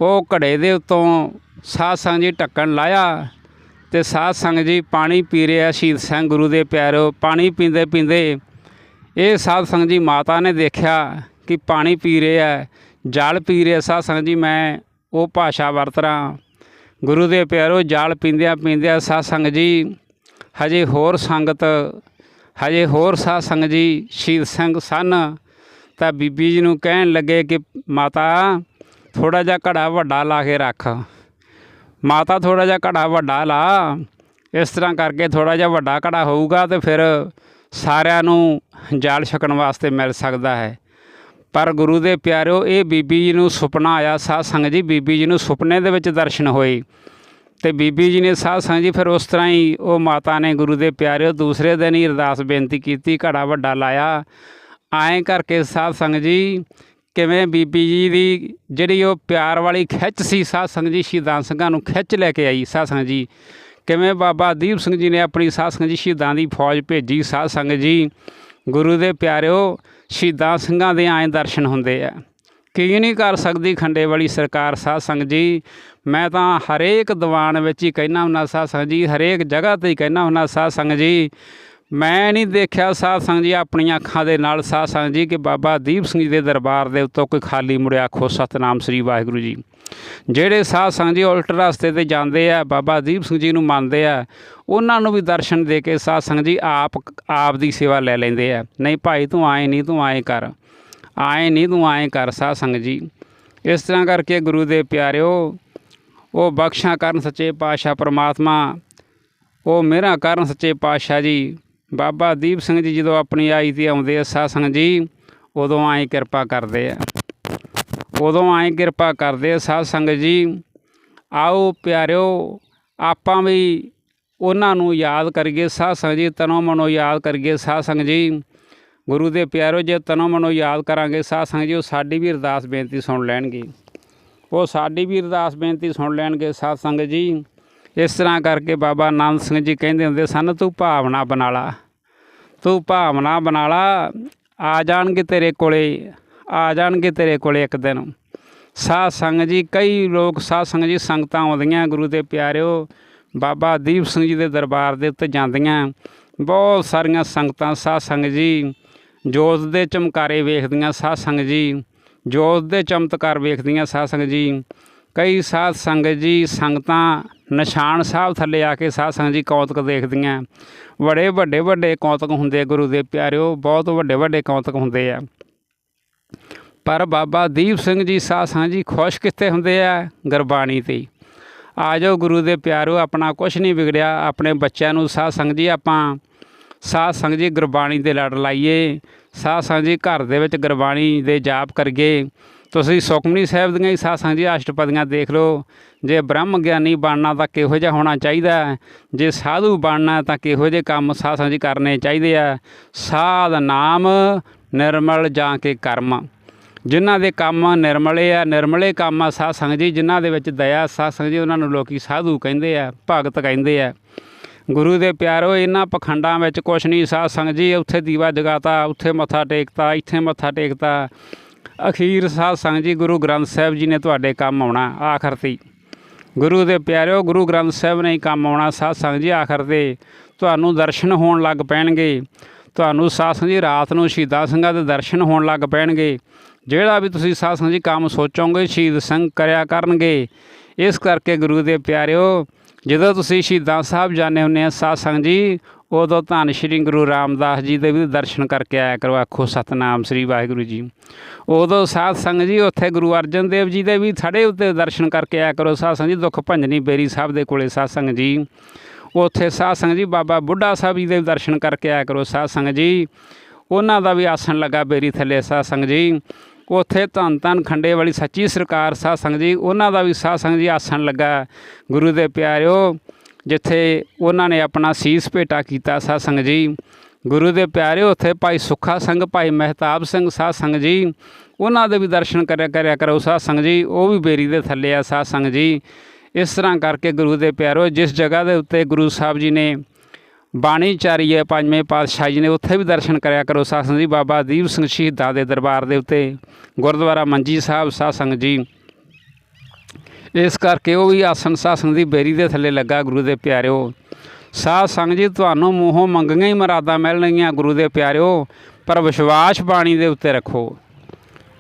ਉਹ ਘੜੇ ਦੇ ਉੱਤੋਂ ਸਾਧ ਸੰਗਤ ਜੀ ਢੱਕਣ ਲਾਇਆ ਤੇ ਸਾਧ ਸੰਗਤ ਜੀ ਪਾਣੀ ਪੀ ਰਿਹਾ ਸ਼ਹੀਦ ਸਿੰਘ ਗੁਰੂ ਦੇ ਪਿਆਰੋ, ਪਾਣੀ ਪੀਂਦੇ ਪੀਂਦੇ ਇਹ ਸਾਧ ਸੰਗਤ ਜੀ ਮਾਤਾ ਨੇ ਦੇਖਿਆ ਕਿ ਪਾਣੀ ਪੀ ਰਿਹਾ ਜਲ ਪੀ ਰਿਹਾ ਸਾਧ ਸੰਗਤ ਜੀ, ਮੈਂ ਉਹ ਭਾਸ਼ਾ ਵਰਤ ਰਾਂ ਗੁਰੂ ਦੇ ਪਿਆਰੋ, ਜਲ ਪੀਂਦਿਆਂ ਪੀਂਦਿਆਂ ਸਾਧ ਸੰਗਤ ਜੀ ਹਜੇ ਹੋਰ ਸੰਗਤ ਹਜੇ ਹੋਰ ਸਾਧ ਸੰਗਤ ਜੀ, ਸ਼ਹੀਦ ਸਿੰਘ ਸਨ, ਤਾਂ ਬੀਬੀ ਜੀ ਨੂੰ ਕਹਿਣ ਲੱਗੇ ਕਿ ਮਾਤਾ ਥੋੜਾ ਜਿਹਾ ਘੜਾ ਵੱਡਾ ਲਾ ਕੇ ਰੱਖ। ਮਾਤਾ ਥੋੜਾ ਜਿਹਾ ਘੜਾ ਵੱਡਾ ਲਾ। ਇਸ ਤਰ੍ਹਾਂ ਕਰਕੇ ਥੋੜਾ ਜਿਹਾ ਵੱਡਾ ਘੜਾ ਹੋਊਗਾ ਤੇ ਫਿਰ ਸਾਰਿਆਂ ਨੂੰ ਜਾਲ ਛਕਣ ਵਾਸਤੇ ਮਿਲ ਸਕਦਾ ਹੈ। ਪਰ ਗੁਰੂ ਦੇ ਪਿਆਰਿਓ, ਇਹ ਬੀਬੀ ਜੀ ਨੂੰ ਸੁਪਨਾ ਆਇਆ, ਸਾਧ ਸੰਗਤ ਜੀ, ਬੀਬੀ ਜੀ ਨੂੰ ਸੁਪਨੇ ਦੇ ਵਿੱਚ ਦਰਸ਼ਨ ਹੋਏ। ਤੇ ਬੀਬੀ ਜੀ ਨੇ ਸਾਧ ਸੰਗਤ ਜੀ ਫਿਰ ਉਸ ਤਰ੍ਹਾਂ ਹੀ ਉਹ ਮਾਤਾ ਨੇ ਗੁਰੂ ਦੇ ਪਿਆਰਿਓ ਦੂਸਰੇ ਦਿਨ ਹੀ ਅਰਦਾਸ ਬੇਨਤੀ ਕੀਤੀ, ਘੜਾ ਵੱਡਾ ਲਾਇਆ। ਐਂ ਕਰਕੇ ਸਾਧ ਸੰਗਤ ਜੀ ਕਿਵੇਂ ਬੀਬੀ ਜੀ ਦੀ ਜਿਹੜੀ ਉਹ ਪਿਆਰ ਵਾਲੀ ਖਿੱਚ ਸੀ, ਸਾਧ ਸੰਗਤ ਜੀ ਸ਼ਹੀਦਾਂ ਸਿੰਘਾਂ ਨੂੰ ਖਿੱਚ ਲੈ ਕੇ ਆਈ ਸਾਧ ਸੰਗਤ ਜੀ। ਕਿਵੇਂ ਬਾਬਾ ਦੀਪ ਸਿੰਘ ਜੀ ਨੇ ਆਪਣੀ ਸਾਧ ਸੰਗਤ ਜੀ ਸ਼ਹੀਦਾਂ ਦੀ ਫੌਜ ਭੇਜੀ ਸਾਧ ਸੰਗਤ ਜੀ। ਗੁਰੂ ਦੇ ਪਿਆਰਿਓ, ਸ਼ਹੀਦਾਂ ਸਿੰਘਾਂ ਦੇ ਐਂ ਦਰਸ਼ਨ ਹੁੰਦੇ ਆ। ਕੀ ਨਹੀਂ ਕਰ ਸਕਦੀ ਖੰਡੇ ਵਾਲੀ ਸਰਕਾਰ ਸਾਧ ਸੰਗਤ ਜੀ। ਮੈਂ ਤਾਂ ਹਰੇਕ ਦੀਵਾਨ ਵਿੱਚ ਹੀ ਕਹਿਣਾ ਹੁੰਦਾ, ਸਾਧ ਸੰਗਤ ਜੀ, ਹਰੇਕ ਜਗ੍ਹਾ ਤੇ ਹੀ ਕਹਿਣਾ ਹੁੰਦਾ, ਸਾਧ ਸੰਗਤ ਜੀ। ਮੈਂ ਨਹੀਂ ਦੇਖਿਆ ਸਾਧ ਸੰਗਤ ਜੀ ਆਪਣੀਆਂ ਅੱਖਾਂ ਦੇ ਨਾਲ, ਸਾਧ ਸੰਗਤ ਜੀ, ਕਿ ਬਾਬਾ ਦੀਪ ਸਿੰਘ ਜੀ ਦੇ ਦਰਬਾਰ ਦੇ ਉੱਤੋਂ ਕੋਈ ਖਾਲੀ ਮੁੜਿਆ ਆਖੋ, ਸਤਨਾਮ ਸ੍ਰੀ ਵਾਹਿਗੁਰੂ ਜੀ। ਜਿਹੜੇ ਸਾਧ ਸੰਗਤ ਜੀ ਉਲਟ ਰਸਤੇ ਤੇ ਜਾਂਦੇ ਆ, ਬਾਬਾ ਦੀਪ ਸਿੰਘ ਜੀ ਨੂੰ ਮੰਨਦੇ ਆ, ਉਹਨਾਂ ਨੂੰ ਵੀ ਦਰਸ਼ਨ ਦੇ ਕੇ ਸਾਧ ਸੰਗਤ ਜੀ ਆਪ ਆਪ ਦੀ ਸੇਵਾ ਲੈ ਲੈਂਦੇ ਆ। ਨਹੀਂ ਭਾਈ, ਤੂੰ ਆਏ ਨਹੀਂ, ਤੂੰ ਆਏ ਕਰ। ਆਏ ਨਹੀਂ, ਤੂੰ ਆਏ ਕਰ, ਸਾਧ ਸੰਗਤ ਜੀ। ਇਸ ਤਰ੍ਹਾਂ ਕਰਕੇ ਗੁਰੂ ਦੇ ਪਿਆਰਿਓ ਉਹ ਬਖਸ਼ਾਂ ਕਰਨ ਸੱਚੇ ਪਾਤਸ਼ਾਹ ਪ੍ਰਮਾਤਮਾ, ਉਹ ਮਿਹਰਾਂ ਕਰਨ ਸੱਚੇ ਪਾਤਸ਼ਾਹ ਜੀ। ਬਾਬਾ ਦੀਪ ਸਿੰਘ ਜੀ ਜਦੋਂ ਆਪਣੀ ਆਈ ਤੇ ਆਉਂਦੇ ਆ ਸਾਧ ਸੰਗਤ ਜੀ, ਉਦੋਂ ਆਏ ਕਿਰਪਾ ਕਰਦੇ ਆ। ਉਦੋਂ ਆਏ ਕਿਰਪਾ ਕਰਦੇ ਆ ਸਾਧ ਸੰਗਤ ਜੀ। ਆਓ ਪਿਆਰਿਓ, ਆਪਾਂ ਵੀ ਉਹਨਾਂ ਨੂੰ ਯਾਦ ਕਰੀਏ ਸਾਧ ਸੰਗਤ ਜੀ, ਤਨੋ ਮਨੋ ਯਾਦ ਕਰੀਏ ਸਾਧ ਸੰਗਤ ਜੀ। ਗੁਰੂ ਦੇ ਪਿਆਰੋ ਜੇ ਤਨੋ ਮਨੋ ਯਾਦ ਕਰਾਂਗੇ ਸਾਧ ਸੰਗਤ ਜੀ, ਉਹ ਸਾਡੀ ਵੀ ਅਰਦਾਸ ਬੇਨਤੀ ਸੁਣ ਲੈਣਗੇ। ਉਹ ਸਾਡੀ ਵੀ ਅਰਦਾਸ ਬੇਨਤੀ ਸੁਣ ਲੈਣਗੇ ਸਾਧ ਸੰਗਤ ਜੀ। ਇਸ ਤਰ੍ਹਾਂ ਕਰਕੇ ਬਾਬਾ ਆਨੰਦ ਸਿੰਘ ਜੀ ਕਹਿੰਦੇ ਹੁੰਦੇ ਸਨ, ਤੂੰ ਭਾਵਨਾ ਬਣਾ ਲਾ। ਤੂੰ ਭਾਵਨਾ ਬਣਾ ਲਾ, ਆ ਜਾਣਗੇ ਤੇਰੇ ਕੋਲੇ, ਆ ਜਾਣਗੇ ਤੇਰੇ ਕੋਲੇ ਇੱਕ ਦਿਨ। ਸਾਧ ਸੰਗਤ ਜੀ, ਕਈ ਲੋਕ ਸਾਧ ਸੰਗਤ ਜੀ ਸੰਗਤਾਂ ਆਉਂਦੀਆਂ ਗੁਰੂ ਦੇ ਪਿਆਰਿਓ। ਬਾਬਾ ਦੀਪ ਸਿੰਘ ਜੀ ਦੇ ਦਰਬਾਰ ਦੇ ਉੱਤੇ ਜਾਂਦੀਆਂ। ਬਹੁਤ ਸਾਰੀਆਂ ਸੰਗਤਾਂ ਸਾਧ ਸੰਗਤ ਜੀ, ਜੋਤ ਦੇ ਚਮਕਾਰੇ ਵੇਖਦੀਆਂ ਸਾਧ ਸੰਗਤ ਜੀ। ਜੋਤ ਦੇ ਚਮਤਕਾਰ ਵੇਖਦੀਆਂ ਸਾਧ ਸੰਗਤ ਜੀ, ਕਈ ਸਾਧ ਸੰਗਤ ਜੀ ਸੰਗਤਾਂ ਨਿਸ਼ਾਨ ਸਾਹਿਬ ਥੱਲੇ ਆ ਕੇ ਸਾਧ ਸੰਗਤ ਜੀ ਕੌਤਕ ਦੇਖਦੀਆਂ। ਬੜੇ ਵੱਡੇ ਵੱਡੇ ਕੌਤਕ ਹੁੰਦੇ ਗੁਰੂ ਦੇ ਪਿਆਰਿਓ, ਬਹੁਤ ਵੱਡੇ ਵੱਡੇ ਕੌਤਕ ਹੁੰਦੇ ਆ। ਪਰ ਬਾਬਾ ਦੀਪ ਸਿੰਘ ਜੀ ਸਾਧ ਸੰਗਤ ਜੀ ਖੁਸ਼ ਕਿੱਥੇ ਹੁੰਦੇ ਆ? ਗੁਰਬਾਣੀ ਤੇ। ਆ ਜਾਓ ਗੁਰੂ ਦੇ ਪਿਆਰਿਓ, ਆਪਣਾ ਕੁਝ ਨਹੀਂ ਵਿਗੜਿਆ, ਆਪਣੇ ਬੱਚਿਆਂ ਨੂੰ ਸਾਧ ਸੰਗਤ ਜੀ ਆਪਾਂ ਸਾਧ ਸੰਗਤ ਜੀ ਗੁਰਬਾਣੀ ਦੇ ਲੜ ਲਾਈਏ, ਸਾਧ ਸੰਗਤ ਜੀ ਘਰ ਦੇ ਵਿੱਚ ਗੁਰਬਾਣੀ ਦੇ ਜਾਪ ਕਰੀਏ। ਤੁਸੀਂ ਸੁਖਮਨੀ ਸਾਹਿਬ ਦੀਆਂ ਹੀ ਸਾਧ ਸੰਗਤ ਜੀ ਅਸ਼ਟਪਦੀਆਂ ਦੇਖ ਲਓ, ਜੇ ਬ੍ਰਹਮ ਗਿਆਨੀ ਬਣਨਾ ਤਾਂ ਕਿਹੋ ਜਿਹਾ ਹੋਣਾ ਚਾਹੀਦਾ ਜੇ ਸਾਧੂ ਬਣਨਾ ਤਾਂ ਕਿਹੋ ਜਿਹੇ ਕੰਮ ਸਾਧ ਸੰਗਤ ਜੀ ਕਰਨੇ ਚਾਹੀਦੇ ਆ। ਸਾਧ ਨਾਮ ਨਿਰਮਲ ਜਾਂ ਕੇ ਕਰਮ। ਜਿਨ੍ਹਾਂ ਦੇ ਕੰਮ ਨਿਰਮਲੇ ਆ, ਨਿਰਮਲੇ ਕੰਮ ਆ ਸਾਧ ਸੰਗਤ ਜੀ, ਜਿਨ੍ਹਾਂ ਦੇ ਵਿੱਚ ਦਇਆ ਸਾਧ ਸੰਗਤ ਜੀ, ਉਹਨਾਂ ਨੂੰ ਲੋਕੀ ਸਾਧੂ ਕਹਿੰਦੇ ਆ, ਭਗਤ ਕਹਿੰਦੇ ਆ। ਗੁਰੂ ਦੇ ਪਿਆਰੋ, ਇਹਨਾਂ ਪਖੰਡਾਂ ਵਿੱਚ ਕੁਛ ਨਹੀਂ। ਸਾਧ ਸੰਗਤ ਜੀ, ਉੱਥੇ ਦੀਵਾ ਜਗਾਤਾ, ਉੱਥੇ ਮੱਥਾ ਟੇਕਤਾ, ਇੱਥੇ ਮੱਥਾ ਟੇਕਤਾ। ਅਖੀਰ ਸਾਧ ਸੰਗਤ ਜੀ, ਗੁਰੂ ਗ੍ਰੰਥ ਸਾਹਿਬ ਜੀ ਨੇ ਤੁਹਾਡੇ ਕੰਮ ਆਉਣਾ, ਆਖਰ ਤੇ। ਗੁਰੂ ਦੇ ਪਿਆਰਿਓ ਗੁਰੂ ਗ੍ਰੰਥ ਸਾਹਿਬ ਨੇ ਕੰਮ ਆਉਣਾ, ਸਾਧ ਸੰਗਤ ਜੀ, ਆਖਰ ਤੇ। ਤੁਹਾਨੂੰ ਦਰਸ਼ਨ ਹੋਣ ਲੱਗ ਪੈਣਗੇ। ਤੁਹਾਨੂੰ ਸਾਧ ਸੰਗਤ ਜੀ, ਰਾਤ ਨੂੰ ਸ਼ਹੀਦਾਂ ਸਿੰਘਾਂ ਦੇ ਦਰਸ਼ਨ ਹੋਣ ਲੱਗ ਪੈਣਗੇ। ਜਿਹੜਾ ਵੀ ਤੁਸੀਂ ਸਾਧ ਸੰਗਤ ਜੀ ਕੰਮ ਸੋਚੋਗੇ, ਸ਼ਹੀਦ ਸਿੰਘ ਕਰਿਆ ਕਰਨਗੇ। ਇਸ ਕਰਕੇ ਗੁਰੂ ਦੇ ਪਿਆਰਿਓ ਜਦੋਂ ਤੁਸੀਂ ਸ਼ਹੀਦਾਂ ਸਾਹਿਬ ਜਾਂਦੇ ਹੁੰਦੇ ਆ, ਸਾਧ ਸੰਗਤ ਜੀ, ਉਦੋਂ ਧੰਨ ਸ਼੍ਰੀ ਗੁਰੂ ਰਾਮਦਾਸ ਜੀ ਦੇ ਵੀ ਦਰਸ਼ਨ ਕਰਕੇ ਆਇਆ ਕਰੋ, ਆਖੋ ਸਤਨਾਮ ਸ੍ਰੀ ਵਾਹਿਗੁਰੂ ਜੀ। ਉਦੋਂ ਸਾਧ ਸੰਗਤ ਜੀ ਉੱਥੇ ਗੁਰੂ ਅਰਜਨ ਦੇਵ ਜੀ ਦੇ ਵੀ ਥੜੇ ਉੱਤੇ ਦਰਸ਼ਨ ਕਰਕੇ ਆਇਆ ਕਰੋ, ਸਾਧ ਸੰਗਤ ਜੀ, ਦੁੱਖ ਭੰਜਨੀ ਬੇਰੀ ਸਾਹਿਬ ਦੇ ਕੋਲੇ ਸਾਧ ਸੰਗਤ ਜੀ। ਉੱਥੇ ਸਾਧ ਸੰਗਤ ਜੀ ਬਾਬਾ ਬੁੱਢਾ ਸਾਹਿਬ ਜੀ ਦੇ ਵੀ ਦਰਸ਼ਨ ਕਰਕੇ ਆਇਆ ਕਰੋ, ਸਾਧ ਸੰਗਤ ਜੀ। ਉਹਨਾਂ ਦਾ ਵੀ ਆਸਣ ਲੱਗਾ ਬੇਰੀ ਥੱਲੇ, ਸਾਧ ਸੰਗਤ ਜੀ। ਉੱਥੇ ਧੰਨ ਧੰਨ ਖੰਡੇ ਵਾਲੀ ਸੱਚੀ ਸਰਕਾਰ ਸਾਧ ਸੰਗਤ ਜੀ, ਉਹਨਾਂ ਦਾ ਵੀ ਸਾਧ ਸੰਗਤ ਜੀ ਆਸਣ ਲੱਗਾ ਗੁਰੂ ਦੇ ਪਿਆਰਿਓ, ਜਿੱਥੇ ਉਹਨਾਂ ਨੇ ਆਪਣਾ ਸੀਸ ਭੇਟਾ ਕੀਤਾ ਸਾਧ ਸੰਗਤ ਜੀ। ਗੁਰੂ ਦੇ ਪਿਆਰੇ ਉੱਥੇ ਭਾਈ ਸੁੱਖਾ ਸਿੰਘ, ਭਾਈ ਮਹਿਤਾਬ ਸਿੰਘ ਸਾਧ ਸੰਗਤ ਜੀ, ਉਹਨਾਂ ਦੇ ਵੀ ਦਰਸ਼ਨ ਕਰਿਆ ਕਰਿਆ ਕਰੋ ਸਾਧ ਸੰਗਤ ਜੀ, ਉਹ ਵੀ ਬੇਰੀ ਦੇ ਥੱਲੇ ਆ ਸਾਧ ਸੰਗਤ ਜੀ। ਇਸ ਤਰ੍ਹਾਂ ਕਰਕੇ ਗੁਰੂ ਦੇ ਪਿਆਰੋ ਜਿਸ ਜਗ੍ਹਾ ਦੇ ਉੱਤੇ ਗੁਰੂ ਸਾਹਿਬ ਜੀ ਨੇ ਬਾਣੀ ਚਾਰੀ ਹੈ, ਪੰਜਵੇਂ ਪਾਤਸ਼ਾਹ ਜੀ ਨੇ ਉੱਥੇ ਵੀ ਦਰਸ਼ਨ ਕਰਿਆ ਕਰੋ। ਸਾਧ ਜੀ ਬਾਬਾ ਦੀਪ ਸਿੰਘ ਸ਼ਹੀਦਾਂ ਦੇ ਦਰਬਾਰ ਦੇ ਉੱਤੇ ਗੁਰਦੁਆਰਾ ਮੰਜੀ ਸਾਹਿਬ ਸਾਧ ਜੀ। ਇਸ ਕਰਕੇ ਉਹ ਵੀ ਆਸਣ ਸਾਧ ਦੀ ਬੇਰੀ ਦੇ ਥੱਲੇ ਲੱਗਾ ਗੁਰੂ ਦੇ ਪਿਆਰਿਓ। ਸਾਧ ਸੰਗਤ ਜੀ, ਤੁਹਾਨੂੰ ਮੂੰਹੋਂ ਮੰਗੀਆਂ ਹੀ ਮਰਾਦਾਂ ਮਿਲਣਗੀਆਂ ਗੁਰੂ ਦੇ ਪਿਆਰਿਓ, ਪਰ ਵਿਸ਼ਵਾਸ ਬਾਣੀ ਦੇ ਉੱਤੇ ਰੱਖੋ।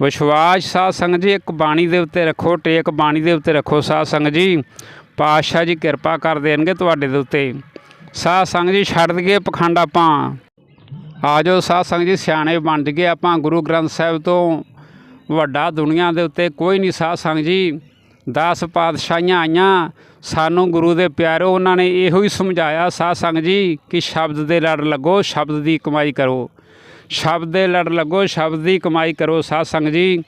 ਵਿਸ਼ਵਾਸ ਸਾਧ ਸੰਗਤ ਜੀ, ਇੱਕ ਬਾਣੀ ਦੇ ਉੱਤੇ ਰੱਖੋ, ਟੇਕ ਬਾਣੀ ਦੇ ਉੱਤੇ ਰੱਖੋ ਸਾਧ ਸੰਗਤ ਜੀ। ਪਾਤਸ਼ਾਹ ਜੀ ਕਿਰਪਾ ਕਰ ਦੇਣਗੇ ਤੁਹਾਡੇ ਦੇ ਉੱਤੇ। ਸਾਧ ਸੰਗਤ ਜੀ ਛੱਡ ਦਈਏ ਪਖੰਡ ਆਪਾਂ। ਆ ਜਾਓ ਸਾਧ ਸੰਗਤ ਜੀ, ਸਿਆਣੇ ਬਣ ਜਗੇ ਆਪਾਂ ਗੁਰੂ ਗ੍ਰੰਥ ਸਾਹਿਬ ਤੋਂ। ਵੱਡਾ ਦੁਨੀਆ ਦੇ ਉੱਤੇ ਕੋਈ ਨਹੀਂ ਸਾਧ ਸੰਗਤ ਜੀ। 10 ਪਾਤਸ਼ਾਹੀਆਂ ਆਈਆਂ, ਸਾਨੂੰ ਗੁਰੂ ਦੇ ਪਿਆਰੋ, ਉਹਨਾਂ ਨੇ ਇਹੋ ਹੀ ਸਮਝਾਇਆ ਸਾਧ ਸੰਗਤ ਜੀ, ਕਿ ਸ਼ਬਦ ਦੇ ਲੜ ਲੱਗੋ, ਸ਼ਬਦ ਦੀ ਕਮਾਈ ਕਰੋ। ਸ਼ਬਦ ਦੇ ਲੜ ਲੱਗੋ, ਸ਼ਬਦ ਦੀ ਕਮਾਈ ਕਰੋ ਸਾਧ ਸੰਗਤ ਜੀ।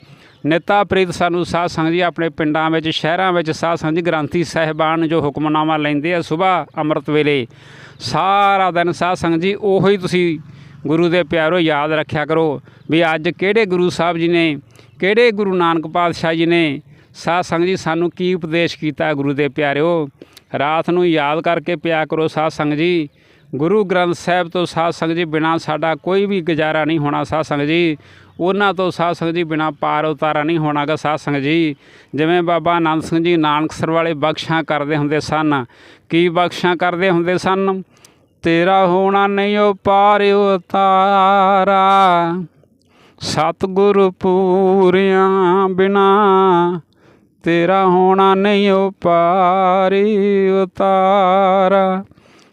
ਨੇਤਾ ਪ੍ਰੀਤ ਸਾਨੂੰ ਸਾਧ ਸੰਗਤ ਜੀ ਆਪਣੇ ਪਿੰਡਾਂ ਵਿੱਚ, ਸ਼ਹਿਰਾਂ ਵਿੱਚ ਸਾਧ ਸੰਗਤ ਜੀ ਗ੍ਰੰਥੀ ਸਾਹਿਬਾਨ ਜੋ ਹੁਕਮਨਾਮਾ ਲੈਂਦੇ ਆ ਸਵੇਰ ਅੰਮ੍ਰਿਤ ਵੇਲੇ। ਸਾਰਾ ਦਿਨ ਸਾਧ ਸੰਗਤ ਜੀ ਉਹੀ ਤੁਸੀਂ ਗੁਰੂ ਦੇ ਪਿਆਰੋ ਯਾਦ ਰੱਖਿਆ ਕਰੋ ਵੀ ਅੱਜ ਕਿਹੜੇ ਗੁਰੂ ਸਾਹਿਬ ਜੀ ਨੇ, ਕਿਹੜੇ ਗੁਰੂ ਨਾਨਕ ਪਾਤਸ਼ਾਹ ਜੀ ਨੇ ਸਾਧ ਸੰਗਤ ਜੀ ਸਾਨੂੰ ਕੀ ਉਪਦੇਸ਼ ਕੀਤਾ ਗੁਰੂ ਦੇ ਪਿਆਰਿਓ। ਰਾਤ ਨੂੰ ਯਾਦ ਕਰਕੇ ਪਿਆ ਕਰੋ ਸਾਧ ਸੰਗਤ ਜੀ। ਗੁਰੂ ਗ੍ਰੰਥ ਸਾਹਿਬ ਤੋਂ ਸਾਧ ਸੰਗਤ ਜੀ ਬਿਨਾ ਸਾਡਾ ਕੋਈ ਵੀ ਗੁਜ਼ਾਰਾ ਨਹੀਂ ਹੋਣਾ ਸਾਧ ਸੰਗਤ ਜੀ। ਉਹਨਾਂ ਤੋਂ ਸਾਧ ਸੰਗਤ ਜੀ ਬਿਨਾ ਪਾਰ ਉਤਾਰਾ ਨਹੀਂ ਹੋਣਾਗਾ ਸਾਧ ਸੰਗਤ ਜੀ। ਜਿਵੇਂ ਬਾਬਾ ਆਨੰਦ ਸਿੰਘ ਜੀ ਨਾਨਕਸਰ ਵਾਲੇ ਬਖਸ਼ਾਂ ਕਰਦੇ ਹੁੰਦੇ ਸਨ। ਕੀ ਬਖਸ਼ਾਂ ਕਰਦੇ ਹੁੰਦੇ ਸਨ? ਤੇਰਾ ਹੋਣਾ ਨਹੀਂ ਉਹ ਪਾਰ ਉਤਾਰਾ। ਸਤਿਗੁਰ ਪੂਰਿਆਂ ਬਿਨਾ ਤੇਰਾ ਹੋਣਾ ਨਹੀਂ ਉਹ ਪਾਰੀ ਉਤਾਰਾ।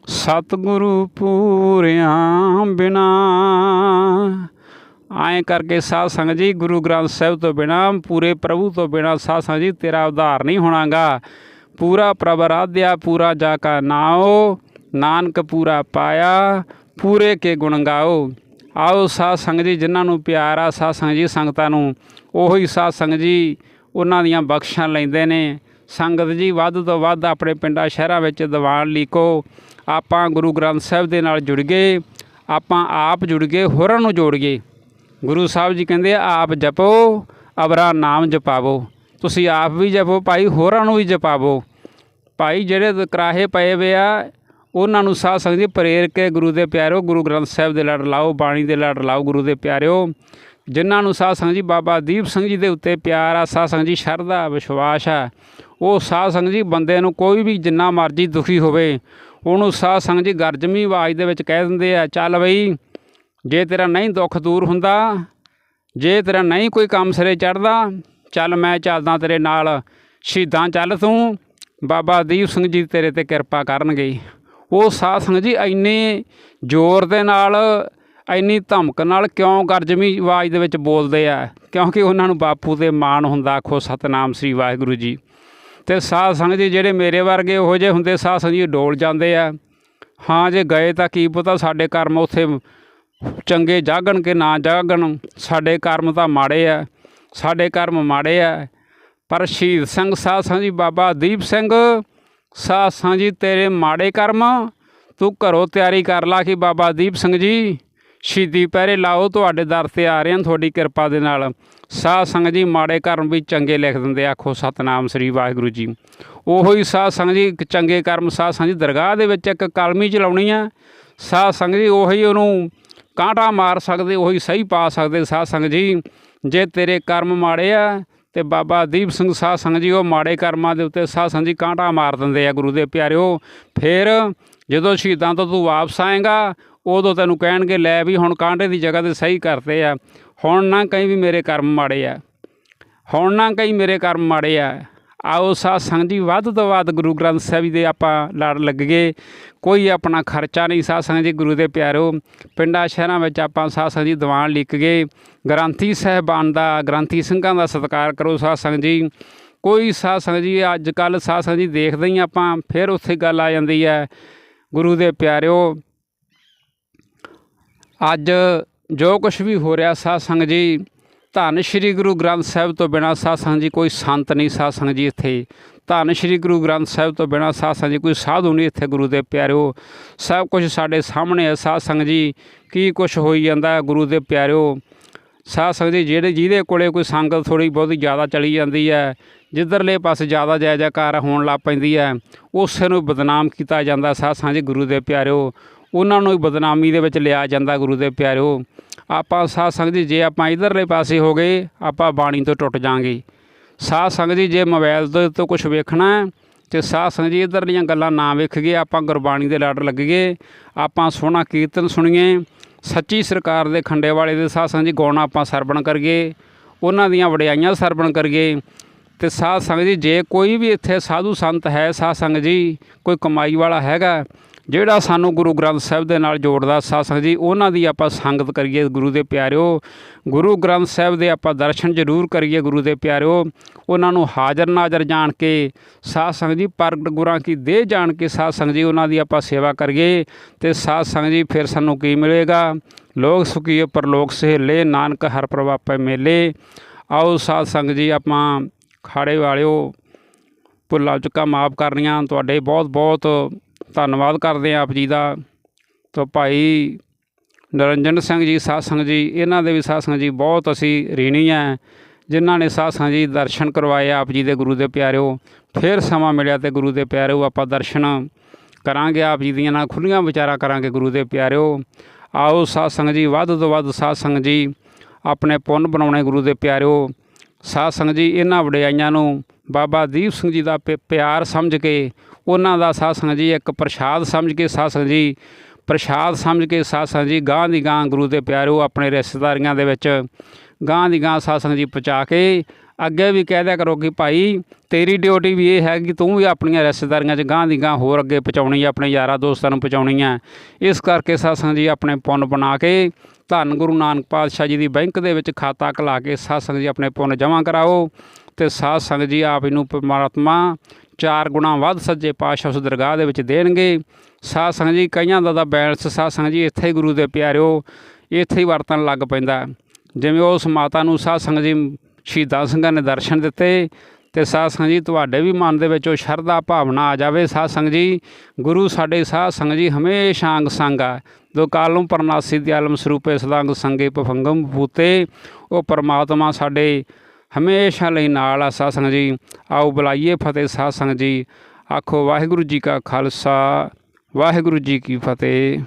ਸਤਿਗੁਰੂ ਪੂਰਿਆਂ ਬਿਨਾ। ਐਂ ਕਰਕੇ ਸਾਧ ਸੰਗਤ ਜੀ, ਗੁਰੂ ਗ੍ਰੰਥ ਸਾਹਿਬ ਤੋਂ ਬਿਨਾ, ਪੂਰੇ ਪ੍ਰਭੂ ਤੋਂ ਬਿਨਾ ਸਾਧ ਸੰਗਤ ਜੀ, ਤੇਰਾ ਉਧਾਰ ਨਹੀਂ ਹੋਣਾਗਾ। ਪੂਰਾ ਪ੍ਰਭ ਰਾਧਿਆ ਪੂਰਾ ਜਾ ਕਾ ਨਾਓ ਨਾਨਕ ਪੂਰਾ ਪਾਇਆ, ਪੂਰੇ ਕੇ ਗੁਣ ਗਾਓ। ਆਓ ਸਾਧ ਸੰਗਤ ਜੀ, ਜਿਨ੍ਹਾਂ ਨੂੰ ਪਿਆਰ ਆ, ਸਾਧ ਸੰਗਤ ਜੀ, ਸੰਗਤਾਂ ਨੂੰ ਉਹੀ ਸਾਧ ਸੰਗਤ ਜੀ, ਉਹਨਾਂ ਦੀਆਂ ਬਖਸ਼ਾਂ ਲੈਂਦੇ ਨੇ। ਸੰਗਤ ਜੀ, ਵੱਧ ਤੋਂ ਵੱਧ ਆਪਣੇ ਪਿੰਡਾਂ, ਸ਼ਹਿਰਾਂ ਵਿੱਚ ਦੀਵਾਨ ਲੀਕੋ। ਆਪਾਂ ਗੁਰੂ ਗ੍ਰੰਥ ਸਾਹਿਬ ਦੇ ਨਾਲ ਜੁੜ ਗਏ, ਆਪਾਂ ਆਪ ਜੁੜ ਗਏ, ਹੋਰਾਂ ਨੂੰ ਜੋੜ ਗਏ। ਗੁਰੂ ਸਾਹਿਬ ਜੀ ਕਹਿੰਦੇ ਆਪ ਜਪੋ ਅਬਰਾ ਨਾਮ ਜਪਾਵੋ। ਤੁਸੀਂ ਆਪ ਵੀ ਜਪੋ, ਭਾਈ ਹੋਰਾਂ ਨੂੰ ਵੀ ਜਪਾਵੋ। ਭਾਈ ਜਿਹੜੇ ਕਰਾਹੇ ਪਏ ਵੇ ਆ, ਉਹਨਾਂ ਨੂੰ ਸਾਧ ਸੰਗਤ ਜੀ ਪ੍ਰੇਰ ਕੇ ਗੁਰੂ ਦੇ ਪਿਆਰਿਓ ਗੁਰੂ ਗ੍ਰੰਥ ਸਾਹਿਬ ਦੇ ਲੜ ਲਾਓ, ਬਾਣੀ ਦੇ ਲੜ ਲਾਓ ਗੁਰੂ ਦੇ ਪਿਆਰਿਓ। ਜਿਨ੍ਹਾਂ ਨੂੰ ਸਾਧ ਸੰਗਤ ਜੀ ਬਾਬਾ ਦੀਪ ਸਿੰਘ ਜੀ ਦੇ ਉੱਤੇ ਪਿਆਰ ਆ, ਸਾਧ ਸੰਗਤ ਜੀ ਸ਼ਰਧਾ, ਵਿਸ਼ਵਾਸ ਆ, ਉਹ ਸਾਧ ਸੰਗਤ ਜੀ ਬੰਦੇ ਨੂੰ ਕੋਈ ਵੀ ਜਿੰਨਾ ਮਰਜ਼ੀ ਦੁਖੀ ਹੋਵੇ ਉਹਨੂੰ ਸਾਧ ਸੰਗਤ ਜੀ ਗਰਜਮੀ ਆਵਾਜ਼ ਦੇ ਵਿੱਚ ਕਹਿ ਦਿੰਦੇ ਆ, ਚੱਲ ਬਈ, ਜੇ ਤੇਰਾ ਨਹੀਂ ਦੁੱਖ ਦੂਰ ਹੁੰਦਾ, ਜੇ ਤੇਰਾ ਨਹੀਂ ਕੋਈ ਕੰਮ ਸਿਰੇ ਚੜਦਾ ਚੱਲ ਮੈਂ ਚੱਲਦਾ ਤੇਰੇ ਨਾਲ, ਸ਼ਹੀਦਾਂ ਚੱਲ ਤੂੰ, ਬਾਬਾ ਦੀਪ ਸਿੰਘ ਜੀ ਤੇਰੇ ਤੇ ਕਿਰਪਾ ਕਰਨਗੇ। ਉਹ ਸਾਧ ਸੰਗਤ ਜੀ ਇੰਨੇ ਜ਼ੋਰ ਦੇ ਨਾਲ, ਇੰਨੀ ਧਮਕ ਨਾਲ ਕਿਉਂ ਗਰਜਮੀ ਆਵਾਜ਼ ਦੇ ਵਿੱਚ ਬੋਲਦੇ ਆ? ਕਿਉਂਕਿ ਉਹਨਾਂ ਨੂੰ ਬਾਪੂ ਤੇ ਮਾਣ ਹੁੰਦਾ, ਆਖੋ ਸਤਨਾਮ ਸ੍ਰੀ ਵਾਹਿਗੁਰੂ ਜੀ। ਤੇ ਸਾਧ ਸੰਗਤ ਜੀ ਜਿਹੜੇ ਮੇਰੇ ਵਰਗੇ ਉਹੋ ਜਿਹੇ ਹੁੰਦੇ ਸਾਧ ਸੰਗਤ ਜੀ ਡੋਲ ਜਾਂਦੇ ਆ। ਹਾਂ, ਜੇ ਗਏ ਤਾਂ ਕੀ ਪਤਾ ਸਾਡੇ ਕਰਮ ਉੱਥੇ ਚੰਗੇ ਜਾਗਣ ਕਿ ਨਾ ਜਾਗਣ। ਸਾਡੇ ਕਰਮ ਤਾਂ ਮਾੜੇ ਆ, ਸਾਡੇ ਕਰਮ ਮਾੜੇ ਆ। ਪਰ ਸ਼ਹੀਦ ਸਿੰਘ, ਸਾਧ ਸੰਗਤ ਜੀ ਬਾਬਾ ਦੀਪ ਸਿੰਘ, ਸਾਧ ਸੰਗਤ ਜੀ ਤੇਰੇ ਮਾੜੇ ਕਰਮ, ਤੂੰ ਘਰੋਂ ਤਿਆਰੀ ਕਰ ਲਾ ਕਿ ਬਾਬਾ ਦੀਪ ਸਿੰਘ ਜੀ। ਸ਼ਹੀਦੀ ਪਹਿਰੇ ਲਾਓ, ਤੁਹਾਡੇ ਦਰ ਤੇ ਆ ਰਹੇ ਹਾਂ ਤੁਹਾਡੀ ਕਿਰਪਾ ਦੇ ਨਾਲ। ਸਾਧ ਸੰਗਤ ਜੀ, ਮਾੜੇ ਕਰਮ ਵੀ ਚੰਗੇ ਲਿਖ ਦਿੰਦੇ ਆਖੋ ਸਤਨਾਮ ਸ੍ਰੀ ਵਾਹਿਗੁਰੂ ਜੀ। ਉਹੋ ਹੀ ਸਾਧ ਸੰਗਤ ਜੀ, ਇੱਕ ਚੰਗੇ ਕਰਮ ਸਾਧ ਸੰਗਤ ਜੀ, ਦਰਗਾਹ ਦੇ ਵਿੱਚ ਇੱਕ ਕਲਮੀ ਚਲਾਉਣੀ ਆ। ਸਾਧ ਸੰਗਤ ਜੀ, ਉਹੀ ਉਹਨੂੰ ਕਾਂਟਾ ਮਾਰ ਸਕਦੇ, ਉਹੀ ਸਹੀ ਪਾ ਸਕਦੇ ਸਾਧ ਸੰਗਤ ਜੀ। ਜੇ ਤੇਰੇ ਕਰਮ ਮਾੜੇ ਆ, ਤੇ ਬਾਬਾ ਦੀਪ ਸਿੰਘ ਸਾਧ ਸੰਗਤ ਜੀ, ਉਹ ਮਾੜੇ ਕਰਮਾਂ ਦੇ ਉੱਤੇ ਸਾਧ ਸੰਗਤ ਜੀ ਕਾਂਟਾ ਮਾਰ ਦਿੰਦੇ ਆ ਗੁਰੂ ਦੇ ਪਿਆਰਿਓ। ਫਿਰ ਜਦੋਂ ਸ਼ਹੀਦਾਂ ਤੋਂ ਤੂੰ ਵਾਪਸ ਆਏਗਾ ਉਦੋਂ ਤੈਨੂੰ ਕਹਿਣਗੇ, ਲੈ ਵੀ ਹੁਣ ਕਾਂਟੇ ਦੀ ਜਗ੍ਹਾ ਤੇ ਸਹੀ ਕਰਤੇ ਆ। ਹੁਣ ਨਾ ਕਹੀਂ ਵੀ ਮੇਰੇ ਕਰਮ ਮਾੜੇ ਆ। ਹੁਣ ਨਾ ਕਹੀਂ ਮੇਰੇ ਕਰਮ ਮਾੜੇ ਆ। ਆਓ ਸਾਧ ਸੰਗਤ ਜੀ, ਵੱਧ ਤੋਂ ਵੱਧ ਗੁਰੂ ਗ੍ਰੰਥ ਸਾਹਿਬ ਜੀ ਦੇ ਆਪਾਂ ਲੜ ਲੱਗ ਕੋਈ ਆਪਣਾ ਖਰਚਾ ਨਹੀਂ ਸਾਧ ਸੰਗਤ ਜੀ, ਗੁਰੂ ਦੇ ਪਿਆਰੋ। ਪਿੰਡਾਂ ਸ਼ਹਿਰਾਂ ਵਿੱਚ ਆਪਾਂ ਸਾਧ ਸੰਗਤ ਜੀ ਦੀਵਾਨ ਲਿਖ ਗਏ। ਗ੍ਰੰਥੀ ਸਾਹਿਬਾਨ ਦਾ, ਗ੍ਰੰਥੀ ਸਿੰਘਾਂ ਦਾ ਸਤਿਕਾਰ ਕਰੋ ਸਾਧ ਸੰਗਤ ਜੀ। ਕੋਈ ਸਾਧ ਸੰਗਤ ਜੀ, ਅੱਜ ਕੱਲ ਸਾਧ ਸੰਗਤ ਜੀ ਦੇਖਦੇ ਹੀ ਆਪਾਂ, ਫਿਰ ਉੱਥੇ ਗੱਲ ਆ ਜਾਂਦੀ ਹੈ। ਗੁਰੂ ਦੇ ਪਿਆਰਿਓ ਅੱਜ ਜੋ ਕੁਝ ਵੀ ਹੋ ਰਿਹਾ ਸਾਧ ਸੰਗਤ ਜੀ, ਧੰਨ ਸ਼੍ਰੀ ਗੁਰੂ ਗ੍ਰੰਥ ਸਾਹਿਬ ਤੋਂ ਬਿਨਾਂ ਸਾਧ ਸੰਗਤ ਜੀ ਕੋਈ ਸੰਤ ਨਹੀਂ ਸਾਧ ਸੰਗਤ ਜੀ ਇੱਥੇ। ਧੰਨ ਸ਼੍ਰੀ ਗੁਰੂ ਗ੍ਰੰਥ ਸਾਹਿਬ ਤੋਂ ਬਿਨਾਂ ਸਾਧ ਸੰਗਤ ਜੀ ਕੋਈ ਸਾਧੂ ਨਹੀਂ ਇੱਥੇ ਗੁਰੂ ਦੇ ਪਿਆਰਿਓ। ਸਭ ਕੁਝ ਸਾਡੇ ਸਾਹਮਣੇ ਹੈ ਸਾਧ ਸੰਗਤ ਜੀ, ਕੀ ਕੁਝ ਹੋਈ ਜਾਂਦਾ ਗੁਰੂ ਦੇ ਪਿਆਰਿਓ। ਸਾਧ ਸੰਗਤ ਜੀ ਜਿਹੜੇ ਜਿਹਦੇ ਕੋਲੇ ਕੋਈ ਸੰਗਤ ਥੋੜੀ ਬਹੁਤੀ ਜ਼ਿਆਦਾ ਚਲੀ ਜਾਂਦੀ ਹੈ, ਜਿੱਧਰਲੇ ਪਾਸੇ ਜ਼ਿਆਦਾ ਜੈ ਹੋਣ ਲੱਗ ਪੈਂਦੀ ਹੈ, ਉਸੇ ਨੂੰ ਬਦਨਾਮ ਕੀਤਾ ਜਾਂਦਾ ਸਾਧ ਸੰਗਤ ਜੀ ਗੁਰੂ ਦੇ ਪਿਆਰਿਓ। ਉਹਨਾਂ ਨੂੰ ਹੀ ਬਦਨਾਮੀ ਦੇ ਵਿੱਚ ਲਿਆ ਜਾਂਦਾ ਗੁਰੂ ਦੇ ਪਿਆਰਿਓ। ਆਪਾਂ ਸਾਧ ਸੰਗਤ ਜੀ, ਜੇ ਆਪਾਂ ਇਧਰਲੇ ਪਾਸੇ ਹੋ ਗਏ, ਆਪਾਂ ਬਾਣੀ ਤੋਂ ਟੁੱਟ ਜਾਾਂਗੇ। ਸਾਧ ਸੰਗਤ ਜੀ, ਜੇ ਮੋਬਾਈਲ ਤੋਂ ਤੋਂ ਕੁਝ ਵੇਖਣਾ ਹੈ, ਤੇ ਸਾਧ ਸੰਗਤ ਜੀ, ਇਧਰਲੀਆਂ ਗੱਲਾਂ ਨਾ ਵੇਖ ਗਏ, ਆਪਾਂ ਗੁਰਬਾਣੀ ਦੇ ਲੜ ਲੱਗੀਏ ਆਪਾਂ ਸੋਹਣਾ ਕੀਰਤਨ ਸੁਣੀਏ, ਸੱਚੀ ਸਰਕਾਰ ਦੇ ਖੰਡੇ ਵਾਲੇ ਦੇ ਸਾਧ ਸੰਗਤ ਜੀ, ਗਾਉਣਾ ਆਪਾਂ ਸਰਵਣ ਕਰੀਏ, ਉਹਨਾਂ ਦੀਆਂ ਵਡਿਆਈਆਂ ਸਰਵਣ ਕਰੀਏ। ਤੇ ਸਾਧ ਸੰਗਤ ਜੀ, ਜੇ ਕੋਈ ਵੀ ਇੱਥੇ ਸਾਧੂ ਸੰਤ ਹੈ, ਸਾਧ ਸੰਗਤ ਜੀ, ਕੋਈ ਕਮਾਈ ਵਾਲਾ ਹੈਗਾ ਜਿਹੜਾ ਸਾਨੂੰ ਗੁਰੂ ਗ੍ਰੰਥ ਸਾਹਿਬ ਦੇ ਨਾਲ ਜੋੜਦਾ ਸਾਧ ਸੰਗਤ ਜੀ, ਉਹਨਾਂ ਦੀ ਆਪਾਂ ਸੰਗਤ ਕਰੀਏ ਗੁਰੂ ਦੇ ਪਿਆਰਿਓ। ਗੁਰੂ ਗ੍ਰੰਥ ਸਾਹਿਬ ਦੇ ਆਪਾਂ ਦਰਸ਼ਨ ਜ਼ਰੂਰ ਕਰੀਏ ਗੁਰੂ ਦੇ ਪਿਆਰਿਓ। ਉਹਨਾਂ ਨੂੰ ਹਾਜ਼ਰ ਨਾਜ਼ਰ ਜਾਣ ਕੇ ਸਾਧ ਜੀ, ਪ੍ਰਗਟ ਗੁਰਾਂ ਕੀ ਦੇਹ ਜਾਣ ਕੇ ਸਾਧ ਜੀ, ਉਹਨਾਂ ਦੀ ਆਪਾਂ ਸੇਵਾ ਕਰੀਏ ਤੇ ਸਾਧ ਜੀ ਫਿਰ ਸਾਨੂੰ ਕੀ ਮਿਲੇਗਾ? ਲੋਕ ਸੁਖੀਏ ਪਰਲੋਕ ਸਹੇਲੇ, ਨਾਨਕ ਹਰ ਪ੍ਰਭਾਪੈ ਮੇਲੇ। ਆਓ ਸਾਧ ਜੀ, ਆਪਾਂ ਖਾੜੇ ਵਾਲਿਓ, ਭੁੱਲਾਂ ਚੁੱਕਾ ਮਾਫ ਕਰਨੀਆਂ। ਤੁਹਾਡੇ ਬਹੁਤ ਬਹੁਤ ਧੰਨਵਾਦ ਕਰਦੇ ਹਾਂ ਆਪ ਜੀ ਦਾ ਤੋ ਭਾਈ ਨਰਿੰਜਨ ਸਿੰਘ ਜੀ, ਸਾਧ ਸੰਗਤ ਜੀ, ਇਹਨਾਂ ਦੇ ਵੀ ਸਾਧ ਸੰਗਤ ਜੀ ਬਹੁਤ ਅਸੀਂ ਰੀਣੀ ਹੈ, ਜਿਨ੍ਹਾਂ ਨੇ ਸਾਧ ਸੰਗਤ ਜੀ ਦਰਸ਼ਨ ਕਰਵਾਏ ਆਪ ਜੀ ਦੇ ਗੁਰੂ ਦੇ ਪਿਆਰਿਓ। ਫਿਰ ਸਮਾਂ ਮਿਲਿਆ ਤੇ ਗੁਰੂ ਦੇ ਪਿਆਰਿਓ ਆਪਾਂ ਦਰਸ਼ਨ ਕਰਾਂਗੇ ਆਪ ਜੀ ਦੀਆਂ ਨਾਲ ਖੁੱਲੀਆਂ ਵਿਚਾਰਾਂ ਕਰਾਂਗੇ ਗੁਰੂ ਦੇ ਪਿਆਰਿਓ। ਆਓ ਸਾਧ ਸੰਗਤ ਜੀ, ਵੱਧ ਤੋਂ ਵੱਧ ਸਾਧ ਸੰਗਤ ਜੀ ਆਪਣੇ ਪੁੰਨ ਬਣਾਉਣੇ ਗੁਰੂ ਦੇ ਪਿਆਰਿਓ। ਸਾਧ ਸੰਗਤ ਜੀ, ਇਹਨਾਂ ਵਡਿਆਈਆਂ ਨੂੰ ਬਾਬਾ ਦੀਪ ਸਿੰਘ ਜੀ ਦਾ ਪਿ- ਪਿਆਰ ਸਮਝ ਕੇ ਉਹਨਾਂ ਦਾ ਸਾਧ ਸੰਗਤ ਜੀ, ਇੱਕ ਪ੍ਰਸ਼ਾਦ ਸਮਝ ਕੇ ਸਾਧ ਸੰਗਤ ਜੀ, ਪ੍ਰਸ਼ਾਦ ਸਮਝ ਕੇ ਸਾਧ ਸੰਗਤ ਜੀ, ਗਾਂ ਦੀ ਗਾਂ ਗੁਰੂ ਦੇ ਪਿਆਰਿਓ ਆਪਣੇ ਰਿਸ਼ਤੇਦਾਰੀਆਂ ਦੇ ਵਿੱਚ, ਗਾਂ ਦੀ ਗਾਂ ਸਾਧ ਸੰਗਤ ਜੀ ਪਹੁੰਚਾ ਕੇ ਅੱਗੇ ਵੀ ਕਹਿ ਦਿਆ ਕਰੋ ਕਿ ਭਾਈ ਤੇਰੀ ਡਿਊਟੀ ਵੀ ਇਹ ਹੈ ਕਿ ਤੂੰ ਵੀ ਆਪਣੀਆਂ ਰਿਸ਼ਤੇਦਾਰੀਆਂ 'ਚ ਗਾਂ ਦੀ ਗਾਂ ਹੋਰ ਅੱਗੇ ਪਹੁੰਚਾਉਣੀ ਹੈ ਆਪਣੇ ਯਾਰਾਂ ਦੋਸਤਾਂ ਨੂੰ ਪਹੁੰਚਾਉਣੀ ਹੈ ਇਸ ਕਰਕੇ ਸਾਧ ਜੀ ਆਪਣੇ ਪੁੰਨ ਬਣਾ ਕੇ ਧੰਨ ਗੁਰੂ ਨਾਨਕ ਪਾਤਸ਼ਾਹ ਜੀ ਦੀ ਬੈਂਕ ਦੇ ਵਿੱਚ ਖਾਤਾ ਖੁਲਾ ਕੇ ਸਾਧ ਜੀ ਆਪਣੇ ਪੁੰਨ ਜਮ੍ਹਾਂ ਕਰਾਓ ਤੇ ਸਾਧ ਸੰਗਤ ਜੀ ਆਪ ਇਹਨੂੰ ਪਰਮਾਤਮਾ ਚਾਰ ਗੁਣਾ ਵੱਧ ਸੱਜੇ ਪਾਤਸ਼ਾਹ ਉਸ ਦਰਗਾਹ ਦੇ ਵਿੱਚ ਦੇਣਗੇ। ਸਾਧ ਸੰਗਤ ਜੀ, ਕਈਆਂ ਦਾ ਤਾਂ ਬੈਲੈਂਸ, ਸਾਧ ਸੰਗਤ ਜੀ, ਇੱਥੇ ਹੀ ਗੁਰੂ ਦੇ ਪਿਆਰਿਓ, ਇੱਥੇ ਹੀ ਵਰਤਣ ਲੱਗ ਪੈਂਦਾ। ਜਿਵੇਂ ਉਸ ਮਾਤਾ ਨੂੰ ਸਾਧ ਸੰਗਤ ਜੀ ਸ਼ਹੀਦਾਂ ਸਿੰਘਾਂ ਨੇ ਦਰਸ਼ਨ ਦਿੱਤੇ ਤੇ ਸਾਧ ਸੰਗਤ ਜੀ, ਤੁਹਾਡੇ ਵੀ ਮਨ ਦੇ ਵਿੱਚ ਉਹ ਸ਼ਰਧਾ ਭਾਵਨਾ ਆ ਜਾਵੇ। ਸਾਧ ਸੰਗਤ ਜੀ, ਗੁਰੂ ਸਾਡੇ ਸਾਧ ਸੰਗਤ ਜੀ ਹਮੇਸ਼ਾ ਅੰਗ ਸੰਗ ਆ। ਦੋ ਕਾਲਮ ਪਰਨਾਸੀ ਦੀ ਆਲਮ ਸਰੂਪੇ ਸਦਾ ਅੰਗ ਸੰਗੇ ਪਫੰਗਮ ਬੂਤੇ ਉਹ ਪਰਮਾਤਮਾ ਸਾਡੇ ਹਮੇਸ਼ਾ ਲਈ ਨਾਲ ਆ ਸਾਧ ਸੰਗਤ ਜੀ। ਆਓ ਬੁਲਾਈਏ ਫਤਿਹ ਸਾਧ ਸੰਗਤ ਜੀ। ਆਖੋ ਵਾਹਿਗੁਰੂ ਜੀ ਕਾ ਖਾਲਸਾ, ਵਾਹਿਗੁਰੂ ਜੀ ਕੀ ਫਤਿਹ।